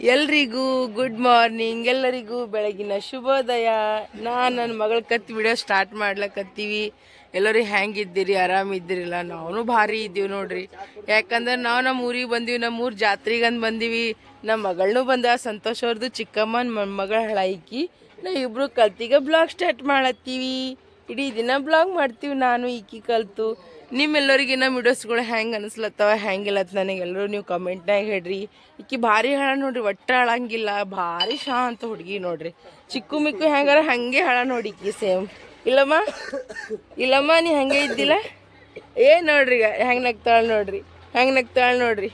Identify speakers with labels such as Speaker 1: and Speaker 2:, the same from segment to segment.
Speaker 1: ಎಲ್ರಿಗೂ good morning ಎಲ್ಲರಿಗೂ ಬೆಳಗಿನ ಶುಭೋದಯ. ನಾನು ನನ್ನ ಮಗಳ ಕತ್ತಿ ವಿಡಿಯೋ ಸ್ಟಾರ್ಟ್ ಮಾಡ್ಲಕತ್ತೀವಿ. ಎಲ್ಲರೂ ಹೆಂಗಿದ್ದೀರಿ? ಆರಾಮಿದ್ದೀರಿಲ್ಲ? ನಾವು ಭಾರಿ ಇದ್ದೀವಿ ನೋಡ್ರಿ. ಯಾಕಂದ್ರೆ ನಾವು ನಮ್ಮ ಊರಿಗೆ ಬಂದೀವಿ ನಮ್ಮ ಊರು ಜಾತ್ರೆಗಂದು ಬಂದೀವಿ. ನಮ್ಮ ಮಗಳನ್ನೂ ಬಂದ, ಸಂತೋಷ್ ಅವ್ರದ್ದು ಚಿಕ್ಕಮ್ಮನ ಮಗಳ ಹಳೈಕಿ. ನಾ ಇಬ್ರು ಕಲ್ತಿಗೆ ಬ್ಲಾಗ್ ಸ್ಟಾರ್ಟ್ ಮಾಡತ್ತೀವಿ. ಇಡೀ ದಿನ ಬ್ಲಾಗ್ ಮಾಡ್ತೀವಿ ನಾನು, ಈಕಿ ಕಲ್ತು. ನಿಮ್ಮೆಲ್ಲರಿಗೆ ನಮ್ಮ ವಿಡಿಯೋಸ್ಗಳು ಹೆಂಗೆ ಅನಿಸ್ಲತ್ತವ ಹೆಂಗಿಲ್ಲತ್ತ ನನಗೆ ಎಲ್ಲರೂ ನೀವು ಕಮೆಂಟ್ನಾಗ ಹೇಳ್ರಿ. ಈಕಿ ಭಾರಿ ಹಳ ನೋಡ್ರಿ, ಒಟ್ಟ ಹಳಂಗಿಲ್ಲ ಭಾರಿ ಶಾಂತ ಹುಡುಗಿ ನೋಡ್ರಿ. ಚಿಕ್ಕು ಮಿಕ್ಕು ಹೆಂಗಾರ ಹಂಗೆ ಹಳ ನೋಡಿ ಈಕಿ ಸೇಮ್. ಇಲ್ಲಮ್ಮ? ಇಲ್ಲಮ್ಮ, ನೀ ಹಂಗೆ ಇದ್ದಿಲ್ಲ? ಏ ನೋಡ್ರಿ ಈಗ, ಹೆಂಗೆ ನಗ್ತಾಳ ನೋಡ್ರಿ, ಹೆಂಗೆ ನಗ್ತಾಳ ನೋಡ್ರಿ.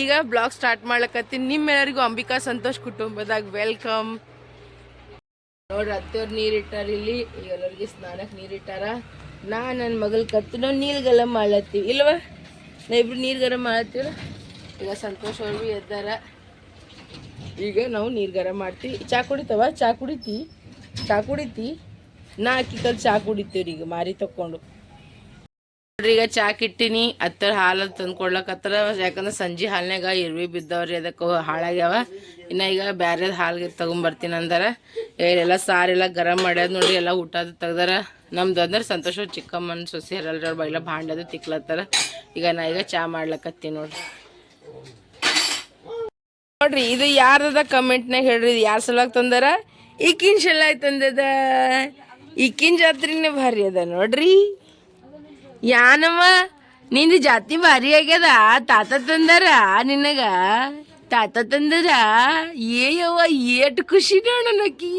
Speaker 1: ಈಗ ಬ್ಲಾಗ್ ಸ್ಟಾರ್ಟ್ ಮಾಡ್ಲಕತ್ತೀನಿ ನಿಮ್ಮೆಲ್ಲರಿಗೂ ಅಂಬಿಕಾ ಸಂತೋಷ್ ಕುಟುಂಬದಾಗ ವೆಲ್ಕಮ್. ನೋಡ್ರಿ, ಅತ್ತೆಯವ್ರು ನೀರಿಟ್ಟಾರ ಇಲ್ಲಿ ಎಲ್ಲರಿಗೆ ಸ್ನಾನಕ್ಕೆ ನೀರು ಇಟ್ಟಾರ ನಾ ನನ್ನ ಮಗಳು ಕತ್ತಿನ ನೀರು ಗರಂ ಮಾಡ್ಲತ್ತೀವಿ ಇಲ್ವ? ನಾ ಇಬ್ರು ನೀರು ಗರಂ ಈಗ ಸಂತೋಷ್ ಅವ್ರು ಎದ್ದಾರ. ಈಗ ನಾವು ನೀರು ಗರಂ ಮಾಡ್ತೀವಿ ಚಾ ಕುಡಿತವ? ಚಾ ಕುಡಿತಿ? ಚಾ ಕುಡಿತಿ? ನಾ ಅಕ್ಕಿ ಕಲ್ ಚಾ ಕುಡಿತೀವ್ರಿ ಈಗ, ಮಾರಿ ತಕ್ಕೊಂಡು. ನೋಡ್ರಿ, ಈಗ ಚಾ ಕಿಟ್ಟಿನಿ, ಹತ್ತರ ಹಾಲು ತಂದು ಕೊಡ್ಲಕತ್ತಾರ ಯಾಕಂದ್ರೆ ಸಂಜೆ ಹಾಲ್ನಾಗ ಇರ್ವಿ ಬಿದ್ದವ್ರಿ, ಅದಕ್ಕೆ ಹಾಳಾಗ್ಯಾವ. ಇನ್ನ ಈಗ ಬ್ಯಾರೆದ್ ಹಾಲಿಗೆ ತಗೊಂಬರ್ತೀನಿ ಅಂದಾರ. ಎಲ್ಲ ಸಾರೆಲ್ಲ ಗರಂ ಮಾಡ್ಯಾದ ನೋಡ್ರಿ, ಎಲ್ಲ ಊಟದ ತೆಗ್ದಾರ. ನಮ್ದು ಅಂದ್ರೆ ಸಂತೋಷ ಅವ್ರ ಚಿಕ್ಕಮ್ಮನ ಸೊಸೆ ಹರಲ್ರ ಬೈಲ ಭಾಂಡದು ತಿಕ್ಲತ್ತಾರ. ಈಗ ನಾ ಈಗ ಚಾ ಮಾಡ್ಲಕತ್ತೀನಿ ನೋಡ್ರಿ. ನೋಡ್ರಿ, ಇದು ಯಾರದ ಕಮೆಂಟ್ನಾಗ ಹೇಳ್ರಿ, ಇದು ಯಾರ ಸಲುವಾಗಿ ತಂದಾರ? ಈಕಿನ ಸಲುವಾಗಿ ತಂದದ ಈಕಿನ ಜಾತ್ರೆನೇ ಭಾರಿ ಅದ ನೋಡ್ರಿ. ಯಾನಮ್ಮ, ನಿಂದು ಜಾತಿ ಭಾರಿ ಆಗ್ಯದ, ತಾತ ತಂದಾರ, ನಿನಗ? ತಾತ ತಂದರ, ಏಯವ್ವ, ಏಟ್ ಖುಷಿ ನೋಡ ನಕ್ಕಿ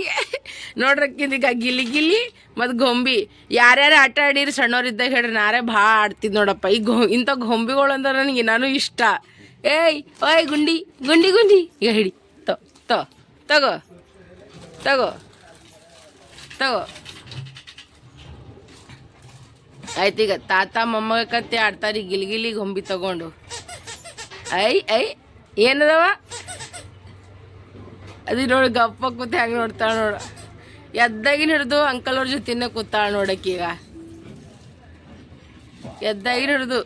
Speaker 1: ನೋಡ್ರಕ್ಕಿಂದೀಗ ಗಿಲಿ ಗಿಲಿ ಮತ್ತು ಗೊಂಬಿ. ಯಾರ್ಯಾರು ಆಟ ಆಡಿರಿ ಸಣ್ಣವ್ರಿದ್ದಾಗ ಹೇಳ್ರಿ, ನಾರೇ ಭಾಳ ಆಡ್ತಿದ್ ನೋಡಪ್ಪ. ಈ ಗೊ ಇಂಥ ಗೊಂಬಿಗಳು ಅಂದ್ರೆ ನನಗೆ ನಾನು ಇಷ್ಟ. ಏಯ್, ಓಯ್ ಗುಂಡಿ ಗುಂಡಿ ಗುಂಡಿ. ಈಗ ಹಿಡಿ. ತೊ ತೊ, ತಗೋ ತಗೋ ತಗೋ. ಆಯ್ತು ಈಗ ತಾತ ಮೊಮ್ಮಗ ಕತ್ತೆ ಆಡ್ತಾರಿ ಗಿಲ್ಗಿಲಿ ಗೊಂಬಿ ತಗೊಂಡು. ಐ ಐ ಏನದವ? ಅದು ನೋಡಿ ಗಪ್ಪ ಕೂತ ಹೆಂಗೆ ನೋಡ್ತಾಳ ನೋಡು. ಎದ್ದಾಗಿನ ಹಿಡಿದು ಅಂಕಲ್ ಅವ್ರ ಜೊತೆನೇ ಕೂತಾಳ ನೋಡಕ್ಕೀಗ ಎದ್ದಾಗಿನ ಹಿಡಿದು.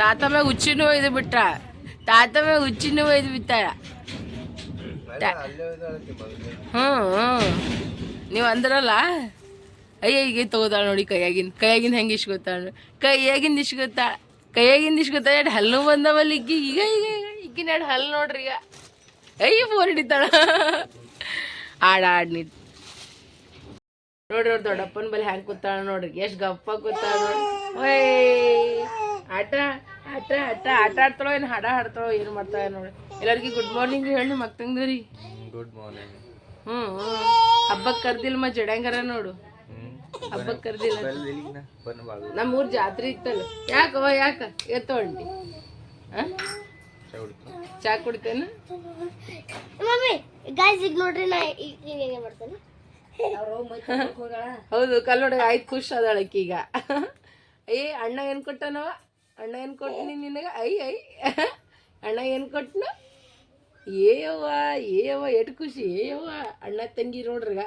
Speaker 1: ತಾತ ಮ್ಯಾಗ ಹುಚ್ಚಿನೂ ಒಯ್ದು ಬಿಟ್ಟ ತಾತ ಮ್ಯಾಗ ಹುಚ್ಚಿನೂ ಒಯ್ದು ಬಿತ್ತಾಳ ಹ್ಞೂ ಹ್ಞೂ ನೀವು ಅಂದ್ರಲ್ಲ? ಅಯ್ಯ ಈಗ ತಗೋತಾಳ ನೋಡಿ ಕೈಯಾಗಿನ ಕೈಯಾಗಿನ ಹೆಂಗೆ ಇಸ್ಕೊತಾಳ ಕೈಯಾಗಿಂದ ಇಸ್ಕೊತಾಳ ಕೈಯಾಗಿಂದ ಇಸ್ಕೊತಾಳ ಎರಡು ಹಲ್ಲು ಬಂದವಲ್ಲ ಈಗ ಈಗ ಈಗ ಈಗ ಈಗಿನ ಎರಡು ಹಲ್ಲು ನೋಡ್ರಿ ಈಗ. ಅಯ್ಯ ಫೋನ್ ಹಿಡಿತಾಳ. ಆಡ ಆಡ್ ನೋಡಿ ನೋಡ್ರಿ ಅವ್ರ ದೊಡ್ಡಪ್ಪನ ಬಲ್ಲಿ ಹ್ಯಾಂಗೆ ಕೂತಾಳ ನೋಡ್ರಿ. ಎಷ್ಟು ಗಪ್ಪ ಕೂತಾಳ ನೋಡ್ರಿ. ಆಟ ಆಟ ಆಟ ಆಟ ಆಡ್ತಾಳೋ ಏನು ಹಾಡ ಹಾಡ್ತಾಳೋ ಏನು ಮಾಡ್ತಾಳ ನೋಡ್ರಿ. ಎಲ್ಲರಿಗೂ ಗುಡ್ ಮಾರ್ನಿಂಗ್ ಹೇಳಿ ಮಕ್ತಂಗ್ರಿ
Speaker 2: ಗುಡ್ ಮಾರ್ನಿಂಗ್
Speaker 1: ಹ್ಞೂ ಹಬ್ಬಕ್ಕೆ ಕರ್ದಿಲ್ಲ ಮ ಜಡಂಗರ ನೋಡು. ಹಬ್ಬಕ್ಕೆ ಕರ್ದಿಲ್ಲ ನಮ್ಮ ಊರ್ ಜಾತ್ರೆ ಇತ್ತಲ್ಲ. ಯಾಕ ಯಾಕ? ಎತ್ತ ಹೊಂಟಿ ಚಾ ಕುಡಿತೇನ
Speaker 3: ಮಮ್ಮಿ ಗಾಯ್ಸ್ ಈಗ ನೋಡ್ರಿ ನಾ ಈಗ ಏನೇ ಮಾಡ್ತೇನೆ?
Speaker 1: ಹೌದು ಕಲ್ಲೊಡಗ ಆಯ್ತು ಖುಷ್ ಅದಾಳ ಆಕಿ ಈಗ ಏ ಅಣ್ಣ ಏನು ಕೊಟ್ಟನವ? ಅಣ್ಣ ಏನು ಕೊಟ್ಟನಿ ನಿನಗೆ? I I. ಅಣ್ಣ ಏನು ಕೊಟ್ಟನ ಏಯವ್ವ ಏಯವ್ವ ಎಟ್ ಖುಷಿ ಏಯವ್ವ ಅಣ್ಣ ತಂಗಿ ನೋಡ್ರಿಗ.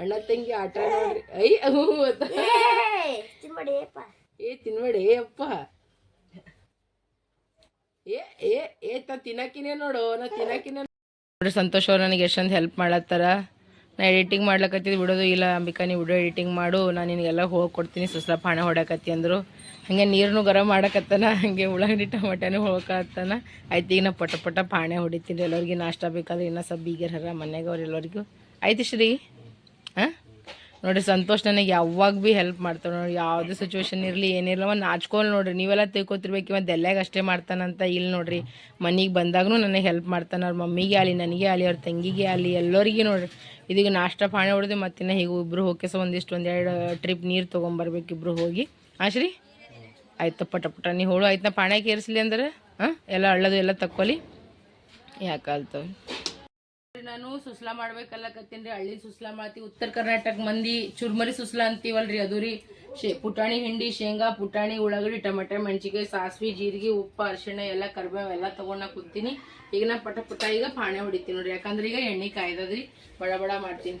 Speaker 1: ಅಣ್ಣ ತಂಗಿ ಆಟ ನೋಡ್ರಿ. ಐ ಅಂತ.
Speaker 3: ತಿನ್ಬೇಡಿ ಅಪ್ಪ.
Speaker 1: ಏ ತಿನ್ಬೇಡಿ ಏ ಅಪ್ಪ. ಏ ಏ ಏ ತ ತಿನ್ನಕಿನೇ ನೋಡು. ನಾ ತಿನ್ನಕಿನೇ ನೋಡ್ರಿ ಸಂತೋಷ್ ಅವ್ರು ನನಗೆ ಎಷ್ಟೊಂದು ಹೆಲ್ಪ್ ಮಾಡತ್ತಾರ. ನಾ ಎಡಿಟಿಂಗ್ ಮಾಡ್ಲಕತ್ತಿದ್ದು ಬಿಡೋದು ಇಲ್ಲ ಅಂಬಿಕಾ ನೀವು ವಿಡಿಯೋ ಎಡಿಟಿಂಗ್ ಮಾಡು. ನಾನು ನಿನಗೆಲ್ಲ ಹೋಗಿ ಕೊಡ್ತೀನಿ ಸುಸ್ಲ ಪಾಣ ಹೊಡಕತ್ತಿ ಅಂದರು. ಹಾಗೆ ನೀರನ್ನು ಗರಂ ಮಾಡಕತ್ತಾನ ಹಂಗೆ ಉಳ್ಳಾಗಡ್ಡಿ ಟೊಮೆಟೊನೂ ಹೋಗಕತ್ತಾನ. ಆಯ್ತು ಈಗ ನಾ ಪಟ ಪಟ ಪಾಣೆ ಹೊಡಿತೀನಿ ಎಲ್ಲರಿಗೆ. ನಾಷ್ಟ ಬೇಕಾದ್ರೆ ಇನ್ನೂ ಸ್ವಲ್ಪ ಬೀಗರ್ ಹರ ಮನೆಗೆ ಅವ್ರು ಎಲ್ಲರಿಗೂ. ಆಯ್ತು ಶ್ರೀ ಹಾಂ? ನೋಡಿ, ಸಂತೋಷ್ ನನಗೆ ಯಾವಾಗ ಭೀ ಹೆಲ್ಪ್ ಮಾಡ್ತಾನೆ ನೋಡಿ, ಯಾವುದೇ ಸಿಚುವೇಶನ್ ಇರಲಿ ಏನಿರಲ್ಲ ಒಂದು ನಾಚ್ಕೊಂಡು ನೋಡ್ರಿ, ನೀವೆಲ್ಲ ತಿಳ್ಕೊತಿರ್ಬೇಕು ಇವ ಎಲ್ಲಾಗ ಅಷ್ಟೇ ಮಾಡ್ತಾನಂತ ಇಲ್ಲಿ ನೋಡ್ರಿ. ಮನೆಗೆ ಬಂದಾಗೂ ನನಗೆ ಹೆಲ್ಪ್ ಮಾಡ್ತಾನೆ, ಅವ್ರ ಮಮ್ಮಿಗೆ ಆಲಿ ನನಗೆ ಆಲಿ ಅವ್ರ ತಂಗಿಗೆ ಆಗಲಿ, ಎಲ್ಲರಿಗೆ ನೋಡ್ರಿ. ಇದೀಗ ನಾಷ್ಟ ಪಾಣೆ ಹೊಡೆದು ಮತ್ತಿನ್ನ ಹೀಗೆ ಇಬ್ಬರು ಹೋಗಿ ಒಂದಿಷ್ಟು ಒಂದೆರಡು ಟ್ರಿಪ್ ನೀರು ತೊಗೊಂಬರ್ಬೇಕು ಇಬ್ಬರು ಹೋಗಿ. ಆಶ್ರೀ ಆಯ್ತು ಪಟ ಪಟ ನೀ ಹೋಳು ಆಯ್ತು ನಾ ಪಾಣ್ಯಾಕೆ ಏರಿಸಲಿ ಅಂದ್ರೆ, ಹಾಂ? ಎಲ್ಲ ಅಳ್ಳೋದು, ಎಲ್ಲ ತಕ್ಕೊಲಿ. ಯಾಕಲ್ತವ ನಾನು ಸುಸ್ಲಾ ಮಾಡ್ಬೇಕಲ್ಲಕತ್ತೀನಿ ಹಳ್ಳಿ ಸುಸ್ಲಾ ಮಾಡ್ತೀವಿ ಉತ್ತರ ಕರ್ನಾಟಕ ಮಂದಿ ಚುರ್ಮರಿ ಸುಸ್ಲಾ ಅಂತೀವಲ್ರಿ ಅದು ರೀ. ಪುಟಾಣಿ ಹಿಂಡಿ, ಶೇಂಗಾ, ಪುಟಾಣಿ, ಉಳ್ಳಾಗಡ್ಡಿ, ಟಮಟೆ ಮೆಣಸಿಕಾಯಿ ಸಾಸ್ವಿ, ಜೀರಿಗೆ, ಉಪ್ಪು, ಅರಿಶಿಣ, ಎಲ್ಲ ಕರ್ಬೇವು ಎಲ್ಲ ತಗೊಂಡ ಕುಂತೀನಿ ಈಗ ನಾ ಪಟ ಪುಟ ಈಗ ಪಾಣೆ ಹೊಡಿತೀನಿ ನೋಡ್ರಿ, ಯಾಕಂದ್ರೆ ಈಗ ಎಣ್ಣೆ ಕಾಯ್ದದ್ರಿ, ಬಡ ಬಡ ಮಾಡ್ತೀನಿ.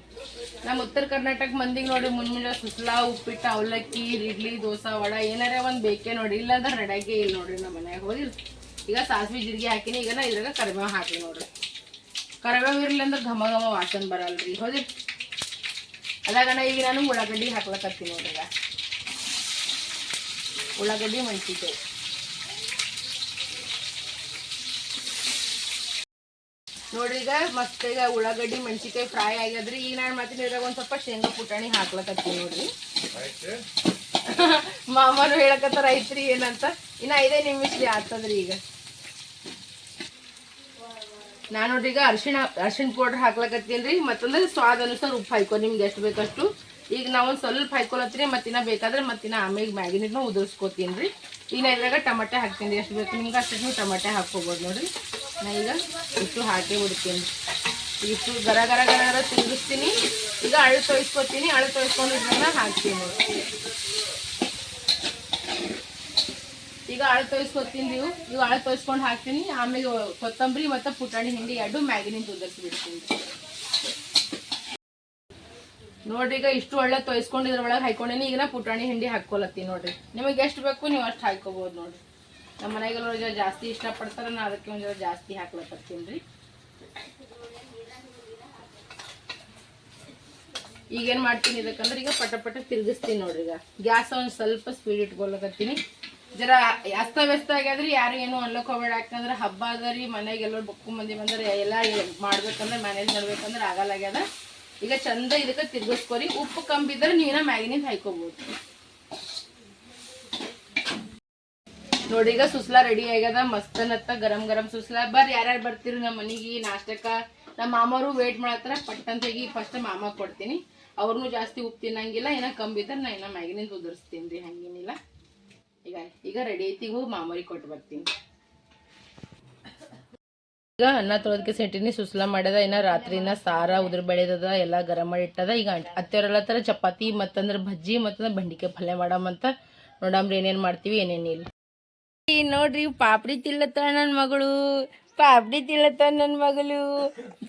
Speaker 1: ನಮ್ಮ ಉತ್ತರ ಕರ್ನಾಟಕ ಮಂದಿಗೆ ನೋಡ್ರಿ ಮುಂಜಾನೆ ಸುಸ್ಲಾ, ಉಪ್ಪಿಟ್ಟು, ಅವಲಕ್ಕಿ, ಇಡ್ಲಿ, ದೋಸೆ, ವಡ, ಏನಾರ ಒಂದ್ ಬೇಕೇ ನೋಡ್ರಿ, ಇಲ್ಲಾಂದ್ರೆ ರೆಡಿಯಾಗೇ ಇಲ್ಲ ನೋಡ್ರಿ ನಮ್ಮ ಮನೆಯಾಗ ಹೋಗಿಲ್ಲ ಈಗ ಸಾಸಿವೆ, ಜೀರಿಗೆ ಹಾಕಿನಿ, ಈಗ ನಾ ಇದ್ರಾಗ ಕರ್ಬೇವು ಹಾಕಿ ನೋಡ್ರಿ. ಕರಿಬೇವು ಇರ್ಲಿಲ್ಲ ಅಂದ್ರೆ ಘಮ ಘಮ ವಾಸನೆ ಬರಲ್ರಿ. ಹೌದಿ ಅದಾಗಣ ಈಗ ನಾನು ಉಳ್ಳಾಗಡ್ಡಿ ಹಾಕ್ಲಕತ್ತೀನಿ ನೋಡ್ರಿ ಉಳ್ಳಾಗಡ್ಡಿ ಮೆಣಸಿನ್ಕಾಯಿ ನೋಡ್ರಿ ಈಗ ಮಸ್ತ್ ಈಗ ಉಳ್ಳಾಗಡ್ಡಿ ಮೆಣಸಿನ್ಕಾಯಿ ಫ್ರೈ ಆಗ್ಯದ್ರಿ. ಈಗ ನಾನು ಮತ್ತೆ ಇದ್ರಾಗ ಒಂದ್ ಸ್ವಲ್ಪ ಶೇಂಗಾ ಪುಟಾಣಿ ಹಾಕ್ಲಕತ್ತೀನಿ ನೋಡ್ರಿ. ಮಾಮನು ಹೇಳಕತ್ತಾರ ಐತ್ರಿ ಏನಂತ? ಇನ್ನ ಐದೇ ನಿಮಿಷ ರೀ ಆಗ್ತದ್ರಿ ಈಗ. ನಾನು ನೋಡ್ರಿ ಈಗ ಅರ್ಶಿಣ ಅರ್ಶಿಣ ಪೌಡ್ರ್ ಹಾಕ್ಲಕತ್ತೀನಿ ಮತ್ತಂದ್ರೆ ಸ್ವಾದ ಅನುಸಾರ ಉಪ್ಪು ಹಾಕೋ ನಿಮ್ಗೆ ಎಷ್ಟು ಬೇಕಷ್ಟು. ಈಗ ನಾವು ಒಂದು ಸ್ವಲ್ಪ ಹಾಕೊಳತ್ತೀನಿ ಮತ್ತಿನ ಬೇಕಾದ್ರೆ ಮತ್ತಿನ ಆಮೇಲೆ ಮ್ಯಾಗಿನ ಉದುರಿಸ್ಕೋತೀನಿ ರೀ. ಈಗ ನಾ ಇದ್ರಾಗ ಟಮಾಟೆ ಹಾಕ್ತೀನಿ ಎಷ್ಟು ಬೇಕು ನಿಮ್ಗೆ ಅಷ್ಟು ನೀವು ಟಮಾಟೆ ಹಾಕ್ಕೋಬೋದು ನೋಡಿರಿ. ನಾ ಈಗ ಇಷ್ಟು ಹಾಕಿ ಬಿಡ್ತೀನಿ ಇಷ್ಟು ಗರ ಗರ ಗರ ಗರ ತಿರುಗಿಸ್ತೀನಿ. ಈಗ ಅಳು ತೋಯಿಸ್ಕೊತೀನಿ. ಅಳು ಇದನ್ನ ಹಾಕ್ತೀನಿ ನೋಡ್ರಿ ಈಗ ಆಳು ತೊಯ್ಸ್ಕೊತೀನಿ ನೀವು ಇವು. ಆಳು ತೋಯಿಸ್ಕೊಂಡು ಹಾಕ್ತೀನಿ. ಆಮೇಲೆ ಕೊತ್ತಂಬರಿ ಮತ್ತು ಪುಟಾಣಿ ಹಿಂಡಿ ಎರಡು ಮ್ಯಾಗಿನಿಂದ ಉದರ್ಸಿ ಬಿಡ್ತೀನಿ ನೋಡ್ರಿ ಈಗ ಇಷ್ಟು ಒಳ್ಳೆ ತೊಯ್ಸ್ಕೊಂಡು ಇದ್ರೊಳಗೆ ಹಾಕೊಂಡೇನಿ ಈಗ ನಾ ಪುಟಾಣಿ ಹಿಂಡಿ ಹಾಕ್ಕೊಲತ್ತೀನಿ ನೋಡ್ರಿ. ನಿಮಗೆ ಎಷ್ಟು ಬೇಕು ನೀವು ಅಷ್ಟು ಹಾಕೋಬಹುದು ನೋಡ್ರಿ. ನಮ್ಮ ಮನೆಗೆಲ್ಲ ಜರ ಜಾಸ್ತಿ ಇಷ್ಟಪಡ್ತಾರೆ, ನಾ ಅದಕ್ಕೆ ಒಂದು ಜಾಸ್ತಿ ಹಾಕ್ಲತ್ತೀನಿ ರೀ. ಈಗೇನು ಮಾಡ್ತೀನಿ ಇದಕ್ಕಂದ್ರೆ ಈಗ ಪಟ ಪಟ ತಿರುಗಿಸ್ತೀನಿ ನೋಡ್ರಿ ಈಗ. ಗ್ಯಾಸ್ ಒಂದು ಸ್ವಲ್ಪ ಸ್ಪೀಡ್ ಇಟ್ಕೊಳಕತ್ತೀನಿ. ಜರ ಅಸ್ತವ್ಯಸ್ತ ಆಗ್ಯಾದ್ರಿ ಯಾರು ಏನು ಅನ್ಲಕ್ ಹೋಗ್ಬೇಡ. ಯಾಕಂದ್ರೆ ಹಬ್ಬ ಅದ ರೀ, ಮನೆಗೆ ಎಲ್ಲರೂ ಬಕ್ಕು ಮಂದಿ ಬಂದ್ರೆ ಎಲ್ಲ ಮಾಡ್ಬೇಕಂದ್ರೆ ಮ್ಯಾನೇಜ್ ಮಾಡ್ಬೇಕಂದ್ರೆ ಆಗಲ್ಲ ಆಗ್ಯದ. ಈಗ ಚಂದ ಇದಕ್ಕೆ ತಿರ್ಗಿಸ್ಕೊರಿ, ಉಪ್ಪು ಕಂಬಿದ್ರೆ ನೀನ ಮ್ಯಾಗಿನಿಂದ ಹಾಯ್ಕೋಬಹುದು ನೋಡಿ, ಈಗ ಸುಸ್ಲಾ ರೆಡಿ ಆಗ್ಯದ, ಮಸ್ತ್ ನತ್ತ ಗರಂ ಗರಂ ಸುಸ್ಲಾ. ಬರ್ರಿ, ಯಾರ್ಯಾರು ಬರ್ತೀರಿ ನಮ್ಮ ಮನೆಗೆ, ನಾಷ್ಟಕ್ಕ? ನಮ್ಮ ಮಾಮರು ವೇಟ್ ಮಾಡತ್ತಾರ, ಪಟ್ಟಂತ ಫಸ್ಟ್ ಮಾಮ ಕೊಡ್ತೀನಿ. ಅವ್ರನ್ನೂ ಜಾಸ್ತಿ ಉಪ್ಪು ತಿನ್ನಂಗಿಲ್ಲ, ಏನ ಕಂಬಿದ್ರೆ ನಾ ಇನ್ನ ಮ್ಯಾಗಿನಿಂದ ಉದುರಿಸ್ತೀನಿ ರೀ, ಹಂಗೇನಿಲ್ಲ. ಈಗ ಈಗ ರೆಡಿ ಕೊಟ್ಟು ಬರ್ತೀನಿ. ಈಗ ಅನ್ನ ತೊಳೋದಕ್ಕೆ ಸೆಟ್ಟಿನಿ ಸುಸ್ಲ ಮಾಡ್ಯದ, ಇನ್ನ ರಾತ್ರಿನ ಸಾರ ಉದ್ರ ಬೆಳೆದದ, ಎಲ್ಲ ಗರಂ ಮಾಡಿ ಇಟ್ಟದ. ಈಗ ಅತ್ತೆಯವರೆಲ್ಲ ತರ ಚಪಾತಿ ಮತ್ತಂದ್ರೆ ಭಜ್ಜಿ ಮತ್ತಂದ್ರೆ ಬಂಡಿಕೆ ಪಲ್ಯ ಮಾಡಮಂತ ನೋಡಮ್ರಿ ಏನೇನ್ ಮಾಡ್ತೀವಿ ಏನೇನಿಲ್ಲ ನೋಡ್ರಿ, ಪಾಪಡಿ ತಿಲ್ಲತ್ತ ನನ್ನ ಮಗಳು. ಪಾಪಡಿ ತಿಲ್ಲತ್ತ ನನ್ನ ಮಗಳು.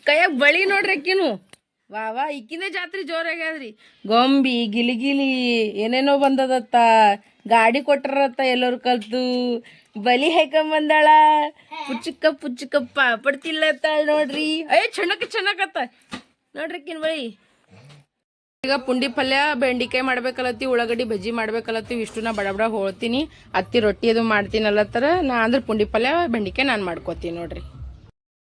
Speaker 1: ಕೈಯಾಗ ಬಳಿ ನೋಡ್ರಿ ಅಕ್ಕಿನು. ವಾ ವಾ ಇಕ್ಕಿಂದ ಜಾತ್ರೆ ಜೋರಾಗ್ಯಾದ್ರಿ. ಗೊಂಬಿ ಗಿಲಿಗಿಲಿ ಏನೇನೋ ಬಂದದತ್ತ. ಗಾಡಿ ಕೊಟ್ಟರತ್ತ ಎಲ್ಲರೂ ಕಲ್ತು. ಬಲಿ ಹಾಕೊಂಬಂದಾಳ. ಪುಚ್ಚಕ್ಕ ಪುಚ್ಚಕ್ಕ ಪಡ್ತಿಲ್ಲ ನೋಡ್ರಿ. ಅಯ್ಯ ಚೆನ್ನಕ ಚೆನ್ನಕತ್ತ ನೋಡ್ರಿ ಕಿನ್ ಬಳಿ ಈಗ ಪುಂಡಿ ಪಲ್ಯ ಬೆಂಡಿಕಾಯಿ ಮಾಡ್ಬೇಕಲ್ಲತ್ತಿ ಉಳ್ಳಾಗಡ್ಡಿ ಬಜ್ಜಿ ಮಾಡ್ಬೇಕಲ್ಲತ್ತಿ ಇಷ್ಟು ನಾ ಬಡ ಬಡ ಹೋಳ್ತೀನಿ. ಅತ್ತಿ ರೊಟ್ಟಿ ಅದು ಮಾಡ್ತೀನಲ್ಲತ್ತರ ನಾ ಅಂದ್ರೆ ಪುಂಡಿ ಪಲ್ಯ ಬೆಂಡಿಕಾಯಿ ನಾನು ಮಾಡ್ಕೋತೀನಿ ನೋಡ್ರಿ.